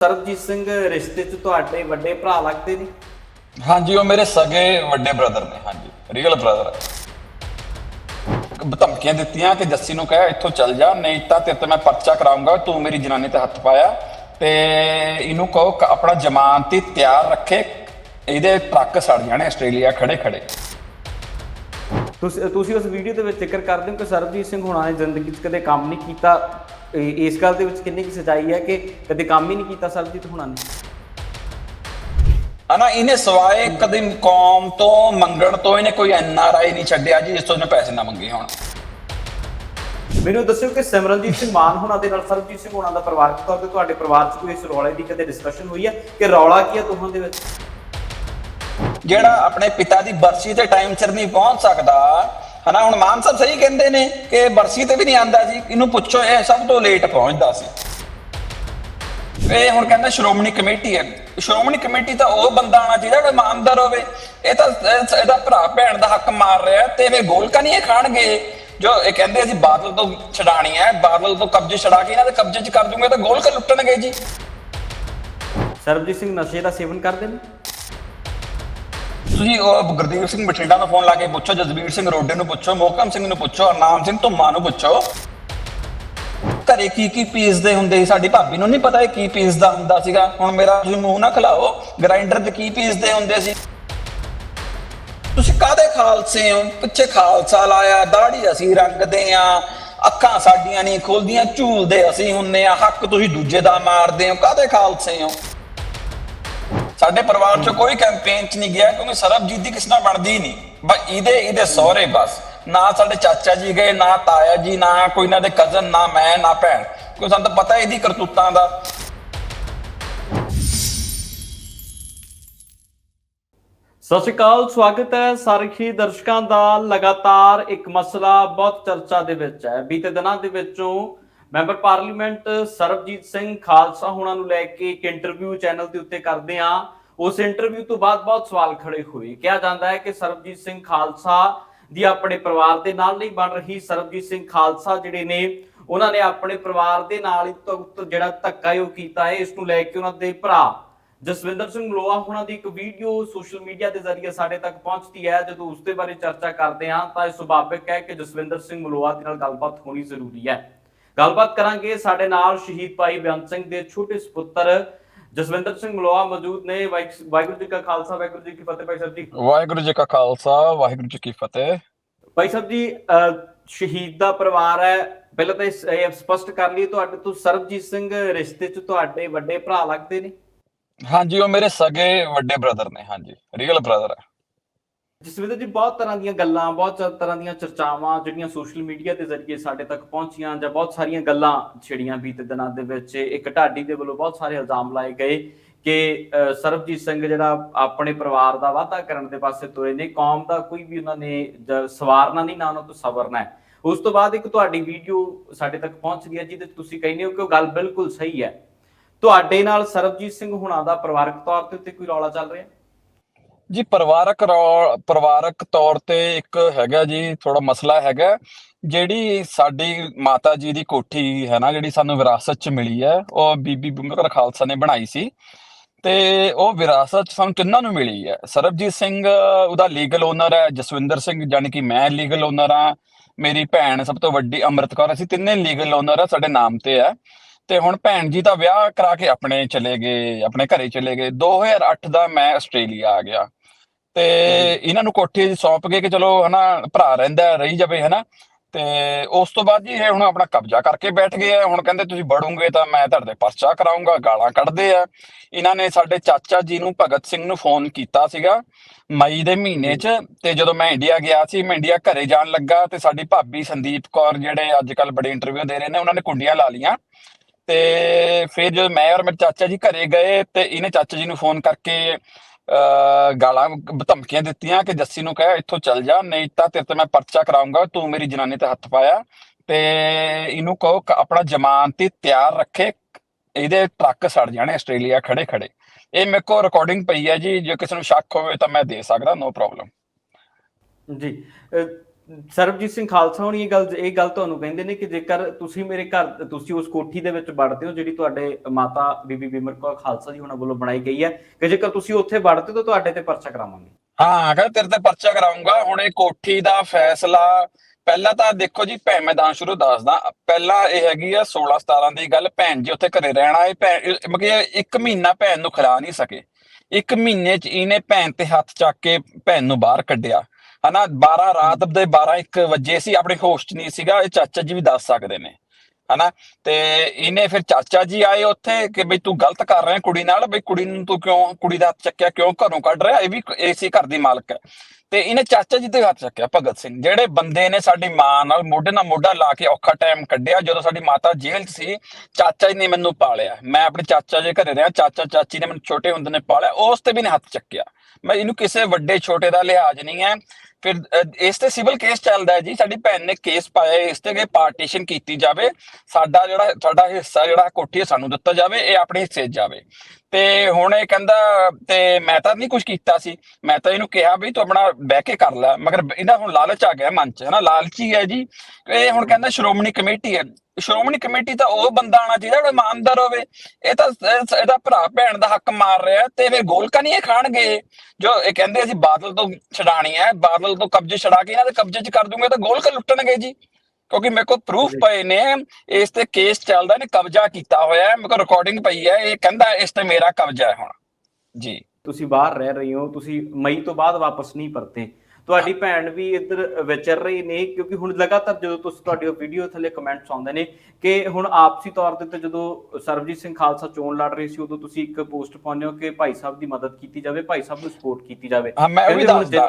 ਸਰਬਜੀਤ ਸਿੰਘ ਰਿਸ਼ਤੇ 'ਚ ਤੁਹਾਡੇ ਵੱਡੇ ਭਰਾ ਲੱਗਦੇ ਨੇ? ਹਾਂਜੀ ਉਹ ਮੇਰੇ ਸਗੇ ਵੱਡੇ ਬ੍ਰਦਰ ਨੇ ਹਾਂਜੀ ਰੀਅਲ ਬ੍ਰਦਰ ਧਮਕੀਆਂ ਦਿੱਤੀਆਂ ਕਿ ਜੱਸੀ ਨੂੰ ਕਹਿ ਇੱਥੋਂ ਚੱਲ ਜਾ ਨਹੀਂ ਤਾਂ ਤੇਰੇ ਤੇ ਮੈਂ ਪਰਚਾ ਕਰਾਉਂਗਾ ਤੂੰ ਮੇਰੀ ਜਨਾਨੀ ਤੇ ਹੱਥ ਪਾਇਆ ਤੇ ਇਹਨੂੰ ਕਹੋ ਕਿ ਆਪਣਾ ਜ਼ਮਾਨਤੀ ਤਿਆਰ ਰੱਖੇ ਇਹਦੇ ਟਰੱਕ ਸੜ ਜਾਣੇ ਆਸਟ੍ਰੇਲੀਆ ਖੜੇ ਖੜੇ। ਤੁਸੀਂ ਤੁਸੀਂ ਉਸ ਵੀਡੀਓ ਦੇ ਵਿੱਚ ਜ਼ਿਕਰ ਕਰਦੇ ਹੋ ਕਿ ਸਰਬਜੀਤ ਸਿੰਘ ਹੁਣਾਂ ਨੇ ਜ਼ਿੰਦਗੀ 'ਚ ਕਦੇ ਕੰਮ ਨਹੀਂ ਕੀਤਾ? ਇਹ- ਇਸ ਗੱਲ ਦੇ ਵਿੱਚ ਕਿੰਨੀ ਕੁ ਸੱਚਾਈ ਹੈ ਕਿ ਕਦੇ ਕੰਮ ਹੀ ਨਹੀਂ ਕੀਤਾ ਸਰਬਜੀਤ ਹੁਣਾਂ ਨੇ? ਹਨਾ ਇਹਨੇ ਸਵਾਏ ਕਦੇ ਕੌਮ ਤੋਂ ਮੰਗਣ ਤੋਂ ਇਹਨੇ ਕੋਈ ਐਨ ਆਰ ਆਈ ਨਹੀਂ ਛੱਡਿਆ ਜੀ ਜਿਸ ਤੋਂ ਇਹਨੇ ਪੈਸੇ ਨਾ ਮੰਗੇ ਹੋਣ। ਮੈਨੂੰ ਦੱਸਿਓ ਕਿ ਸਿਮਰਨਜੀਤ ਸਿੰਘ ਮਾਨ ਹੁਣਾਂ ਦੇ ਨਾਲ ਸਰਬਜੀਤ ਸਿੰਘ ਹੁਣਾਂ ਦਾ ਪਰਿਵਾਰਕ ਤੌਰ ਤੇ ਤੁਹਾਡੇ ਪਰਿਵਾਰ 'ਚ ਕੋਈ ਇਸ ਰੌਲੇ ਦੀ ਕਦੇ ਡਿਸਕਸ਼ਨ ਹੋਈ ਹੈ ਕਿ ਰੌਲਾ ਕੀ ਹੈ ਦੋਹਾਂ ਦੇ ਵਿੱਚ? ਜਿਹੜਾ ਆਪਣੇ ਪਿਤਾ ਦੀ ਬਰਸੀ ਤੇ ਟਾਈਮ ਸਿਰ ਨਹੀਂ ਪਹੁੰਚ ਸਕਦਾ ਹਨਾ, ਹੁਣ ਮਾਨ ਸਾਹਿਬ ਸਹੀ ਕਹਿੰਦੇ ਨੇ ਕਿ ਬਰਸੀ ਤੇ ਵੀ ਨਹੀਂ ਆਂਦਾ ਸੀ, ਇਹਨੂੰ ਪੁੱਛੋ, ਇਹ ਸਭ ਤੋਂ ਲੇਟ ਪਹੁੰਚਦਾ ਸੀ। ਇਹ ਹੁਣ ਕਹਿੰਦਾ ਸ਼੍ਰੋਮਣੀ ਕਮੇਟੀ ਹੈ। ਸ਼੍ਰੋਮਣੀ ਕਮੇਟੀ ਤਾਂ ਉਹ ਬੰਦਾ ਆਣਾ ਚਾਹੀਦਾ ਜਿਹੜਾ ਇਮਾਨਦਾਰ ਹੋਵੇ। ਇਹ ਤਾਂ ਇਹਦਾ ਭਰਾ ਭੈਣ ਦਾ ਹੱਕ ਮਾਰ ਰਿਹਾ ਤੇ ਇਹ ਗੋਲਕਾ ਨਹੀਂ ਇਹ ਖਾਣਗੇ? ਜੋ ਇਹ ਕਹਿੰਦੇ ਅਸੀਂ ਬਾਦਲ ਤੋਂ ਛਡਾਣੀ ਹੈ, ਬਾਦਲ ਤੋਂ ਕਬਜ਼ੇ ਛਡਾ ਕੇ ਇਹਨਾਂ ਦੇ ਕਬਜ਼ੇ 'ਚ ਕਰ ਦੂੰਗੇ ਤਾਂ ਗੋਲਕਾ ਲੁੱਟਣਗੇ ਜੀ। ਸਰਬਜੀਤ ਸਿੰਘ ਨਸ਼ੇ ਦਾ ਸੇਵਨ ਕਰਦੇ ਨੇ? ਤੁਸੀਂ ਉਹ ਗੁਰਦੀਪ ਸਿੰਘ ਬਠਿੰਡਾ ਨੂੰ ਫੋਨ ਲਾ ਕੇ ਪੁੱਛੋ ਜਸਵੀਰ ਸਿੰਘ ਰੋਡੇ ਨੂੰ ਪੁੱਛੋ, ਮੋਹਕਮ ਸਿੰਘ ਨੂੰ ਪੁੱਛੋ, ਅਰਨਾਮ ਸਿੰਘ ਧੁੰਮਾ ਨੂੰ ਪੁੱਛੋ। ਘਰੇ ਕੀ ਕੀ ਪੀਸਦੇ ਹੁੰਦੇ ਸੀ? ਸਾਡੀ ਭਾਬੀ ਨੂੰ ਨਹੀਂ ਪਤਾ ਇਹ ਕੀ ਪੀਸਦਾ ਹੁੰਦਾ ਸੀਗਾ। ਹੁਣ ਮੇਰਾ ਤੁਸੀਂ ਮੂੰਹ ਨਾ ਖਲਾਓ ਗ੍ਰਾਈਂਡਰ 'ਚ ਕੀ ਪੀਸਦੇ ਹੁੰਦੇ ਸੀ? ਤੁਸੀਂ ਕਾਦੇ ਖਾਲਸੇ ਹੋ? ਪਿੱਛੇ ਖਾਲਸਾ ਲਾਇਆ ਦਾੜੀ ਅਸੀਂ ਰੰਗਦੇ ਆ। ਅੱਖਾਂ ਸਾਡੀਆਂ ਨਹੀਂ ਖੁੱਲਦੀਆਂ, ਝੂਲਦੇ ਅਸੀਂ ਹੁੰਨੇ ਆ। ਹੱਕ ਤੁਸੀਂ ਦੂਜੇ ਦਾ ਮਾਰਦੇ ਹੋ। ਕਾਦੇ ਖਾਲਸੇ ਹੋ? ਸਾਡੇ ਪਰਿਵਾਰ ਚ ਕੋਈ ਕੈਂਪੇਨ ਚ ਨਹੀਂ ਗਿਆ ਕਿਉਂਕਿ ਸਰਬਜੀਤ ਦੀ ਕਿਸੇ ਨਾਲ ਬਣਦੀ ਨਹੀਂ। ਬਸ ਇਹਦੇ ਇਹਦੇ ਸਹੁਰੇ ਬਸ। ਨਾ ਸਾਡੇ ਚਾਚਾ ਜੀ ਗਏ, ਨਾ ਤਾਇਆ ਜੀ, ਨਾ ਕੋਈ ਨਾ ਦੇ ਕਜ਼ਨ ਨਾ ਮੈਂ, ਨਾ ਭੈਣ। ਕਿਉਂ ਸਾਨੂੰ ਤਾਂ ਪਤਾ ਇਹਦੀ ਕਰਤੂਤਾਂ ਦਾ। ਸਤਿ ਸ਼੍ਰੀ ਅਕਾਲ, ਸਵਾਗਤ ਹੈ ਸਾਰੇ ਹੀ ਦਰਸ਼ਕਾਂ ਦਾ। ਲਗਾਤਾਰ ਇੱਕ ਮਸਲਾ ਬਹੁਤ ਚਰਚਾ ਦੇ ਵਿੱਚ ਹੈ। ਬੀਤੇ ਦਿਨਾਂ ਦੇ ਵਿੱਚੋਂ ਮੈਂਬਰ ਪਾਰਲੀਮੈਂਟ ਸਰਬਜੀਤ ਸਿੰਘ ਖਾਲਸਾ ਹੋਣਾ ਨੂੰ ਲੈ ਕੇ ਇੱਕ ਇੰਟਰਵਿਊ ਚੈਨਲ ਦੇ ਉੱਤੇ ਕਰਦੇ ਆ ਉਸ ਇੰਟਰਵਿਊ ਤੋਂ ਬਾਅਦ ਬਹੁਤ ਸਵਾਲ ਖੜੇ ਹੋਏ। ਕਿਹਾ ਜਾਂਦਾ ਹੈ ਕਿ ਸਰਬਜੀਤ ਸਿੰਘ ਖਾਲਸਾ ਦੀ ਆਪਣੇ ਪਰਿਵਾਰ ਦੇ ਨਾਲ ਨਹੀਂ ਬਣ ਰਹੀ। ਸਰਬਜੀਤ ਸਿੰਘ ਖਾਲਸਾ ਜਿਹੜੇ ਨੇ, ਉਹਨਾਂ ਨੇ ਆਪਣੇ ਪਰਿਵਾਰ ਦੇ ਨਾਲ ਹੀ ਜਿਹੜਾ ਧੱਕਾ ਹੈ ਉਹ ਕੀਤਾ ਹੈ। ਇਸ ਨੂੰ ਲੈ ਕੇ ਉਹਨਾਂ ਦੇ ਭਰਾ ਜਸਵਿੰਦਰ ਸਿੰਘ ਮਲੋਆ ਹੁਣਾਂ ਦੀ ਇੱਕ ਵੀਡੀਓ ਸੋਸ਼ਲ ਮੀਡੀਆ ਦੇ ਜ਼ਰੀਏ ਸਾਡੇ ਤੱਕ ਪਹੁੰਚਦੀ ਹੈ। ਜਦੋਂ ਉਸ ਦੇ ਬਾਰੇ ਚਰਚਾ ਕਰਦੇ ਹਾਂ ਤਾਂ ਇਹ ਸੁਭਾਵਿਕ ਹੈ ਕਿ ਜਸਵਿੰਦਰ ਸਿੰਘ ਮਲੋਆ ਦੇ ਨਾਲ ਗੱਲਬਾਤ ਹੋਣੀ ਜ਼ਰੂਰੀ ਹੈ। ਗੱਲਬਾਤ ਕਰਾਂਗੇ ਸਾਡੇ ਨਾਲ ਸ਼ਹੀਦ ਭਾਈ ਬੇਅੰਤ ਸਿੰਘ ਦੇ ਛੋਟੇ ਸੁਪੁੱਤਰ ਜਸਵਿੰਦਰ ਸਿੰਘ ਮਲੋਆ ਮੌਜੂਦ ਨੇ। ਵਾਹਿ- ਵਾਹਿਗੁਰੂ ਜੀ ਕਾ ਖਾਲਸਾ ਵਾਹਿਗੁਰੂ ਜੀ ਕੀ ਫਤਿਹ ਭਾਈ ਸਾਹਿਬ ਜੀ। ਵਾਹਿਗੁਰੂ ਜੀ ਕਾ ਖਾਲਸਾ ਵਾਹਿਗੁਰੂ ਜੀ ਕੀ ਫਤਿਹ। ਭਾਈ ਸਾਹਿਬ ਜੀ ਸ਼ਹੀਦ ਦਾ ਪਰਿਵਾਰ ਹੈ। ਪਹਿਲਾਂ ਤਾਂ ਇਹ ਸਪਸ਼ਟ ਕਰ ਲਈਏ ਤੁਹਾਡੇ ਤੋਂ ਸਰਬਜੀਤ ਸਿੰਘ ਰਿਸ਼ਤੇ 'ਚ ਤੁਹਾਡੇ ਵੱਡੇ ਭਰਾ ਲੱਗਦੇ ਨੇ? ਹਾਂਜੀ ਉਹ ਮੇਰੇ ਸਗੇ ਵੱਡੇ ਬ੍ਰਦਰ ਨੇ ਹਾਂਜੀ ਰੀਅਲ ਬ੍ਰਦਰ ਹੈ। ਜਸਵਿੰਦਰ ਜੀ ਬਹੁਤ ਤਰ੍ਹਾਂ ਦੀਆਂ ਗੱਲਾਂ, ਬਹੁਤ ਤਰ੍ਹਾਂ ਦੀਆਂ ਚਰਚਾਵਾਂ ਜਿਹੜੀਆਂ ਸੋਸ਼ਲ ਮੀਡੀਆ ਦੇ ਜ਼ਰੀਏ ਸਾਡੇ ਤੱਕ ਪਹੁੰਚੀਆਂ ਜਾਂ ਬਹੁਤ ਸਾਰੀਆਂ ਗੱਲਾਂ ਛਿੜੀਆਂ ਬੀਤੇ ਦਿਨਾਂ ਦੇ ਵਿੱਚ, ਇੱਕ ਢਾਡੀ ਦੇ ਵੱਲੋਂ ਬਹੁਤ ਸਾਰੇ ਇਲਜ਼ਾਮ ਲਾਏ ਗਏ ਕਿ ਸਰਬਜੀਤ ਸਿੰਘ ਜਿਹੜਾ ਆਪਣੇ ਪਰਿਵਾਰ ਦਾ ਵਾਅਦਾ ਕਰਨ ਦੇ ਪਾਸੇ ਤੁਰੇ ਨੇ, ਕੌਮ ਦਾ ਕੋਈ ਵੀ ਉਹਨਾਂ ਨੇ ਸਵਾਰਨਾ ਨਹੀਂ, ਨਾ ਉਹਨਾਂ ਤੋਂ ਸਵਰਨਾ ਹੈ। ਉਸ ਤੋਂ ਬਾਅਦ ਇੱਕ ਤੁਹਾਡੀ ਵੀਡੀਓ ਸਾਡੇ ਤੱਕ ਪਹੁੰਚਦੀ ਹੈ, ਜਿਹਦੇ 'ਚ ਤੁਸੀਂ ਕਹਿੰਦੇ ਹੋ ਕਿ ਉਹ ਗੱਲ ਬਿਲਕੁਲ ਸਹੀ ਹੈ। ਤੁਹਾਡੇ ਨਾਲ ਸਰਬਜੀਤ ਸਿੰਘ ਹੁਣਾਂ ਦਾ ਪਰਿਵਾਰਕ ਤੌਰ ਤੇ ਉੱਤੇ ਕੋਈ ਰੌਲਾ ਚੱਲ ਰਿਹਾ? ਜੀ, ਪਰਿਵਾਰਕ ਰੌ- ਪਰਿਵਾਰਕ ਤੌਰ ਤੇ ਇੱਕ ਹੈਗਾ ਜੀ ਥੋੜਾ ਮਸਲਾ ਹੈਗਾ, ਜਿਹੜੀ ਸਾਡੀ ਮਾਤਾ ਜੀ ਦੀ ਕੋਠੀ ਹੈ ਨਾ, ਜਿਹੜੀ ਸਾਨੂੰ ਵਿਰਾਸਤ ਚ ਮਿਲੀ ਹੈ, ਉਹ ਬੀਬੀ ਬੁੰਗਰ ਖਾਲਸਾ ਨੇ ਬਣਾਈ ਸੀ ਤੇ ਉਹ ਵਿਰਾਸਤ ਸਾਨੂੰ ਤਿੰਨਾਂ ਨੂੰ ਮਿਲੀ ਹੈ। ਸਰਬਜੀਤ ਸਿੰਘ, ਉਹਦਾ ਲੀਗਲ ਓਨਰ ਹੈ, ਜਸਵਿੰਦਰ ਸਿੰਘ ਜਾਨੀ ਕਿ ਮੈਂ ਲੀਗਲ ਓਨਰ ਆ ਮੇਰੀ ਭੈਣ ਸਭ ਤੋਂ ਵੱਡੀ ਅੰਮ੍ਰਿਤ ਕੌਰ ਅਸੀਂ ਤਿੰਨੇ ਲੀਗਲ ਓਨਰ ਆ ਸਾਡੇ ਨਾਮ ਤੇ ਹੈ। ਤੇ ਹੁਣ ਭੈਣ ਜੀ ਦਾ ਵਿਆਹ ਕਰਾ ਕੇ ਆਪਣੇ ਚਲੇ ਗਏ, ਆਪਣੇ ਘਰੇ ਚਲੇ ਗਏ। 2008 ਦਾ ਮੈਂ ਆਸਟ੍ਰੇਲੀਆ ਆ ਗਿਆ। ਤੇ ਇਹਨਾਂ ਨੂੰ ਕੋਠੀ ਜੀ ਸੌਂਪ ਗਏ ਕਿ ਚਲੋ ਹਨਾ ਭਰਾ ਰਹਿੰਦਾ ਰਹੀ ਜਾਵੇ ਹਨਾ। ਤੇ ਉਸ ਤੋਂ ਬਾਅਦ ਜੀ ਇਹ ਹੁਣ ਆਪਣਾ ਕਬਜ਼ਾ ਕਰਕੇ ਬੈਠ ਗਏ ਆ। ਹੁਣ ਕਹਿੰਦੇ ਤੁਸੀਂ ਵੜੋਗੇ ਤਾਂ ਮੈਂ ਤੁਹਾਡੇ ਪਰਚਾ ਕਰਾਉਂਗਾ ਗਾਲਾਂ ਕੱਢਦੇ ਆ। ਇਹਨਾਂ ਨੇ ਸਾਡੇ ਚਾਚਾ ਜੀ ਨੂੰ ਭਗਤ ਸਿੰਘ ਨੂੰ ਫੋਨ ਕੀਤਾ ਸੀਗਾ ਮਈ ਦੇ ਮਹੀਨੇ 'ਚ ਤੇ ਜਦੋਂ ਮੈਂ ਇੰਡੀਆ ਗਿਆ ਸੀ ਮੈਂ ਇੰਡੀਆ ਘਰੇ ਜਾਣ ਲੱਗਾ ਤੇ ਸਾਡੀ ਭਾਬੀ ਸੰਦੀਪ ਕੌਰ ਜਿਹੜੇ ਅੱਜ ਕੱਲ ਬੜੇ ਇੰਟਰਵਿਊ ਦੇ ਰਹੇ ਨੇ ਉਹਨਾਂ ਨੇ ਕੁੰਡੀਆਂ ਲਾ ਲੀਆਂ ਤੇ ਫਿਰ ਜਦੋਂ ਮੈਂ ਔਰ ਮੇਰੇ ਚਾਚਾ ਜੀ ਘਰੇ ਗਏ ਤੇ ਇਹਨੇ ਚਾਚਾ ਜੀ ਨੂੰ ਫੋਨ ਕਰਕੇ ਗਾਲਾਂ ਧਮਕੀਆਂ ਦਿੱਤੀਆਂ ਕਿ ਜੱਸੀ ਨੂੰ ਕਹਿ, ਇੱਥੋਂ ਚੱਲ ਜਾ, ਨਹੀਂ ਤਾਂ ਤੇਰੇ ਤੇ ਮੈਂ ਪਰਚਾ ਕਰਾਉਂਗਾ ਤੂੰ ਮੇਰੀ ਜਨਾਨੀ ਤੇ ਹੱਥ ਪਾਇਆ ਤੇ ਇਹਨੂੰ ਕਹੋ ਆਪਣਾ ਜ਼ਮਾਨਤੀ ਤਿਆਰ ਰੱਖੇ, ਇਹਦੇ ਟਰੱਕ ਸੜ ਜਾਣੇ, ਆਸਟ੍ਰੇਲੀਆ ਖੜੇ ਖੜੇ। ਇਹ ਮੇਰੇ ਕੋਲ ਰਿਕਾਰਡਿੰਗ ਪਈ ਹੈ ਜੀ, ਜੇ ਕਿਸੇ ਨੂੰ ਸ਼ੱਕ ਹੋਵੇ ਤਾਂ ਮੈਂ ਦੇ ਸਕਦਾ ਨੋ ਪ੍ਰੋਬਲਮ ਜੀ ਸਰਬਜੀਤ ਸਿੰਘ ਖਾਲਸਾ ਹੋਣੀ ਇਹ ਗੱਲ ਇਹ ਗੱਲ ਤੁਹਾਨੂੰ ਕਹਿੰਦੇ ਨੇ ਕਿ ਜੇਕਰ ਤੁਸੀਂ ਮੇਰੇ ਘਰ, ਤੁਸੀਂ ਉਸ ਕੋਠੀ ਦੇ ਵਿੱਚ ਵੜਦੇ ਹੋ ਜਿਹੜੀ ਤੁਹਾਡੇ ਮਾਤਾ ਬੀਬੀ ਬਿਮਰ ਕੌਰ ਖਾਲਸਾ ਜੀ ਉਹਨਾਂ ਵੱਲੋਂ ਬਣਾਈ ਗਈ ਹੈ, ਕਿ ਜੇਕਰ ਤੁਸੀਂ ਉੱਥੇ ਵੜਦੇ ਤਾਂ ਤੁਹਾਡੇ ਤੇ ਪਰਚਾ ਕਰਾਵਾਂਗੇ। ਹਾਂ ਕਹਿੰਦਾ ਤੇਰੇ ਤੇ ਪਰਚਾ ਕਰਾਉਂਗਾ ਹੁਣ ਇਹ ਕੋਠੀ ਦਾ ਫੈਸਲਾ, ਪਹਿਲਾਂ ਤਾਂ ਦੇਖੋ ਜੀ, ਭੈਣ ਮੈਦਾਨ ਸ਼ੁਰੂ ਦੱਸਦਾ, ਪਹਿਲਾਂ ਇਹ ਹੈਗੀ ਆ 16 17 ਦੀ ਗੱਲ, ਭੈਣ ਜੀ ਉੱਥੇ ਘਰੇ ਰਹਿਣਾ, ਇਹ ਭੈਣ ਮਤਲਬ ਇੱਕ ਮਹੀਨਾ ਭੈਣ ਨੂੰ ਖਿਲਾ ਨਹੀਂ ਸਕੇ। ਇੱਕ ਮਹੀਨੇ ਚ ਇਹਨੇ ਭੈਣ ਤੇ ਹੱਥ ਚੱਕ ਕੇ ਭੈਣ ਨੂੰ ਬਾਹਰ ਕੱਢਿਆ। ਹਨਾ 12 ਰਾਤ ਦੇ 12 1 ਵਜੇ ਸੀ, ਆਪਣੇ ਹੋਸ਼ ਚ ਨਹੀਂ ਸੀਗਾ, ਇਹ ਚਾਚਾ ਜੀ ਵੀ ਦੱਸ ਸਕਦੇ ਨੇ, ਹਨਾ। ਤੇ ਇਹਨੇ ਫਿਰ ਚਾਚਾ ਜੀ ਆਏ ਉੱਥੇ ਕਿ ਬਈ ਤੂੰ ਗਲਤ ਕਰ ਰਿਹਾ ਕੁੜੀ ਨਾਲ, ਬਈ ਕੁੜੀ ਨੂੰ ਤੂੰ ਕਿਉਂ, ਕੁੜੀ ਦਾ ਹੱਥ ਚੱਕਿਆ, ਕਿਉਂ ਘਰੋਂ ਕੱਢ ਰਿਹਾ, ਇਹ ਵੀ ਏਸੀ ਘਰ ਦੀ ਮਾਲਕ ਹੈ। ਤੇ ਇਹਨੇ ਚਾਚਾ ਜੀ ਤੇ ਹੱਥ ਚੱਕਿਆ, ਭਗਤ ਸਿੰਘ, ਜਿਹੜੇ ਬੰਦੇ ਨੇ ਸਾਡੀ ਮਾਂ ਨਾਲ ਮੋਢੇ ਨਾਲ ਮੋਢਾ ਲਾ ਕੇ ਔਖਾ ਟਾਈਮ ਕੱਢਿਆ, ਜਦੋਂ ਸਾਡੀ ਮਾਤਾ ਜੇਲ੍ਹ 'ਚ ਸੀ, ਚਾਚਾ ਜੀ ਨੇ ਮੈਨੂੰ ਪਾਲਿਆ। ਮੈਂ ਆਪਣੇ ਚਾਚਾ ਜੀ ਘਰੇ ਰਿਹਾ, ਚਾਚਾ ਚਾਚੀ ਨੇ ਮੈਨੂੰ ਛੋਟੇ ਹੁੰਦੇ ਨੇ ਪਾਲਿਆ, ਉਸ ਤੇ ਵੀ ਨੇ ਹੱਥ ਚੱਕਿਆ। ਮੈਂ ਇਹਨੂੰ ਕਿਸੇ ਵੱਡੇ ਛੋਟੇ ਦਾ ਲਿਹਾਜ਼ ਨਹੀਂ ਹੈ ਫਿਰ ਇਸ ਤੇ ਸਿਵਲ ਕੇਸ ਚੱਲਦਾ ਹੈ ਜੀ। ਸਾਡੀ ਭੈਣ ਨੇ ਕੇਸ ਪਾਇਆ, ਇਸ ਤੇ ਕਿ ਪਾਰਟੀਸ਼ਨ ਕੀਤੀ ਜਾਵੇ। ਸਾਡਾ ਜਿਹੜਾ, ਸਾਡਾ ਹਿੱਸਾ ਜਿਹੜਾ ਕੋਠੀ ਸਾਨੂੰ ਦਿੱਤਾ ਜਾਵੇ, ਇਹ ਆਪਣੇ ਹਿੱਸੇ ਜਾਵੇ। ਤੇ ਹੁਣ ਇਹ ਕਹਿੰਦਾ, ਤੇ ਮੈਂ ਤਾਂ ਨਹੀਂ ਕੁਝ ਕੀਤਾ ਸੀ। ਮੈਂ ਤਾਂ ਇਹਨੂੰ ਕਿਹਾ ਵੀ ਤੂੰ ਆਪਣਾ ਬਹਿ ਕੇ ਕਰ ਲੈ। ਮਗਰ ਇਹਦਾ ਹੁਣ ਲਾਲਚ ਆ ਗਿਆ ਮਨ 'ਚ ਹੈ ਲਾਲਚੀ ਹੈ ਜੀ। ਇਹ ਹੁਣ ਕਹਿੰਦਾ ਸ਼੍ਰੋਮਣੀ ਕਮੇਟੀ ਹੈ। ਸ਼੍ਰੋਮਣੀ ਕਮੇਟੀ ਤਾਂ ਉਹ ਬੰਦਾ ਆਣਾ ਚਾਹੀਦਾ, ਜਿਹੜਾ ਇਮਾਨਦਾਰ ਹੋਵੇ। ਇਹ ਤਾਂ ਇਹਦਾ ਭਰਾ ਭੈਣ ਦਾ ਹੱਕ ਮਾਰ ਰਿਹਾ ਤੇ ਫਿਰ ਗੋਲਕਾ ਨਹੀਂ ਇਹ ਖਾਣਗੇ? ਇਹ। ਜੋ ਇਹ ਕਹਿੰਦੇ ਅਸੀਂ ਬਾਦਲ ਤੋਂ ਛਡਾਣੀ ਹੈ, ਬਾਦਲ ਤੋਂ ਕਬਜ਼ੇ ਛਡਾ ਕੇ ਇਹਨਾਂ ਦੇ ਕਬਜ਼ੇ 'ਚ ਕਰ ਦੂੰਗੇ ਤਾਂ ਗੋਲਕਾ ਲੁੱਟਣਗੇ ਜੀ। ਕਿਉਂਕਿ ਮੇਰੇ ਕੋਲ ਪ੍ਰੂਫ ਪਏ ਨੇ ਇਸ ਤੇ ਕੇਸ ਚੱਲਦਾ ਨੇ ਕਬਜ਼ਾ ਕੀਤਾ ਹੋਇਆ ਹੈ ਮੇਰੇ ਕੋਲ ਰਿਕਾਰਡਿੰਗ ਪਈ ਹੈ ਇਹ ਕਹਿੰਦਾ ਇਸ ਤੇ ਮੇਰਾ ਕਬਜ਼ਾ ਹੈ ਹੁਣ। ਜੀ। ਤੁਸੀਂ ਬਾਹਰ ਰਹਿ ਰਹੇ ਹੋ ਤੁਸੀਂ ਮਈ ਤੋਂ ਬਾਅਦ ਵਾਪਸ ਨਹੀਂ ਪਰਤੇ। ਤੁਹਾਡੀ ਭੈਣ ਵੀ ਇੱਧਰ ਵਿਚਰ ਰਹੀ ਨੇ ਕਿਉਂਕਿ ਹੁਣ ਲਗਾਤਾਰ ਜਦੋਂ ਤੁਸੀਂ ਤੁਹਾਡੀ ਵੀਡੀਓ ਥੱਲੇ ਕਮੈਂਟਸ ਆਉਂਦੇ ਨੇ ਕਿ ਹੁਣ ਆਪਸੀ ਤੌਰ ਤੇ ਜਦੋਂ ਸਰਬਜੀਤ ਸਿੰਘ ਖਾਲਸਾ ਚੋਣ ਲੜ ਰਹੇ ਸੀ ਉਦੋਂ ਤੁਸੀਂ ਇੱਕ ਪੋਸਟ ਪਾਉਂਦੇ ਹੋ ਕਿ ਭਾਈ ਸਾਹਿਬ ਦੀ ਮਦਦ ਕੀਤੀ ਜਾਵੇ ਭਾਈ ਸਾਹਿਬ ਨੂੰ ਸਪੋਰਟ ਕੀਤੀ ਜਾਵੇ। ਹਾਂ ਮੈਂ ਉਹ ਵੀ ਦੱਸਦਾ।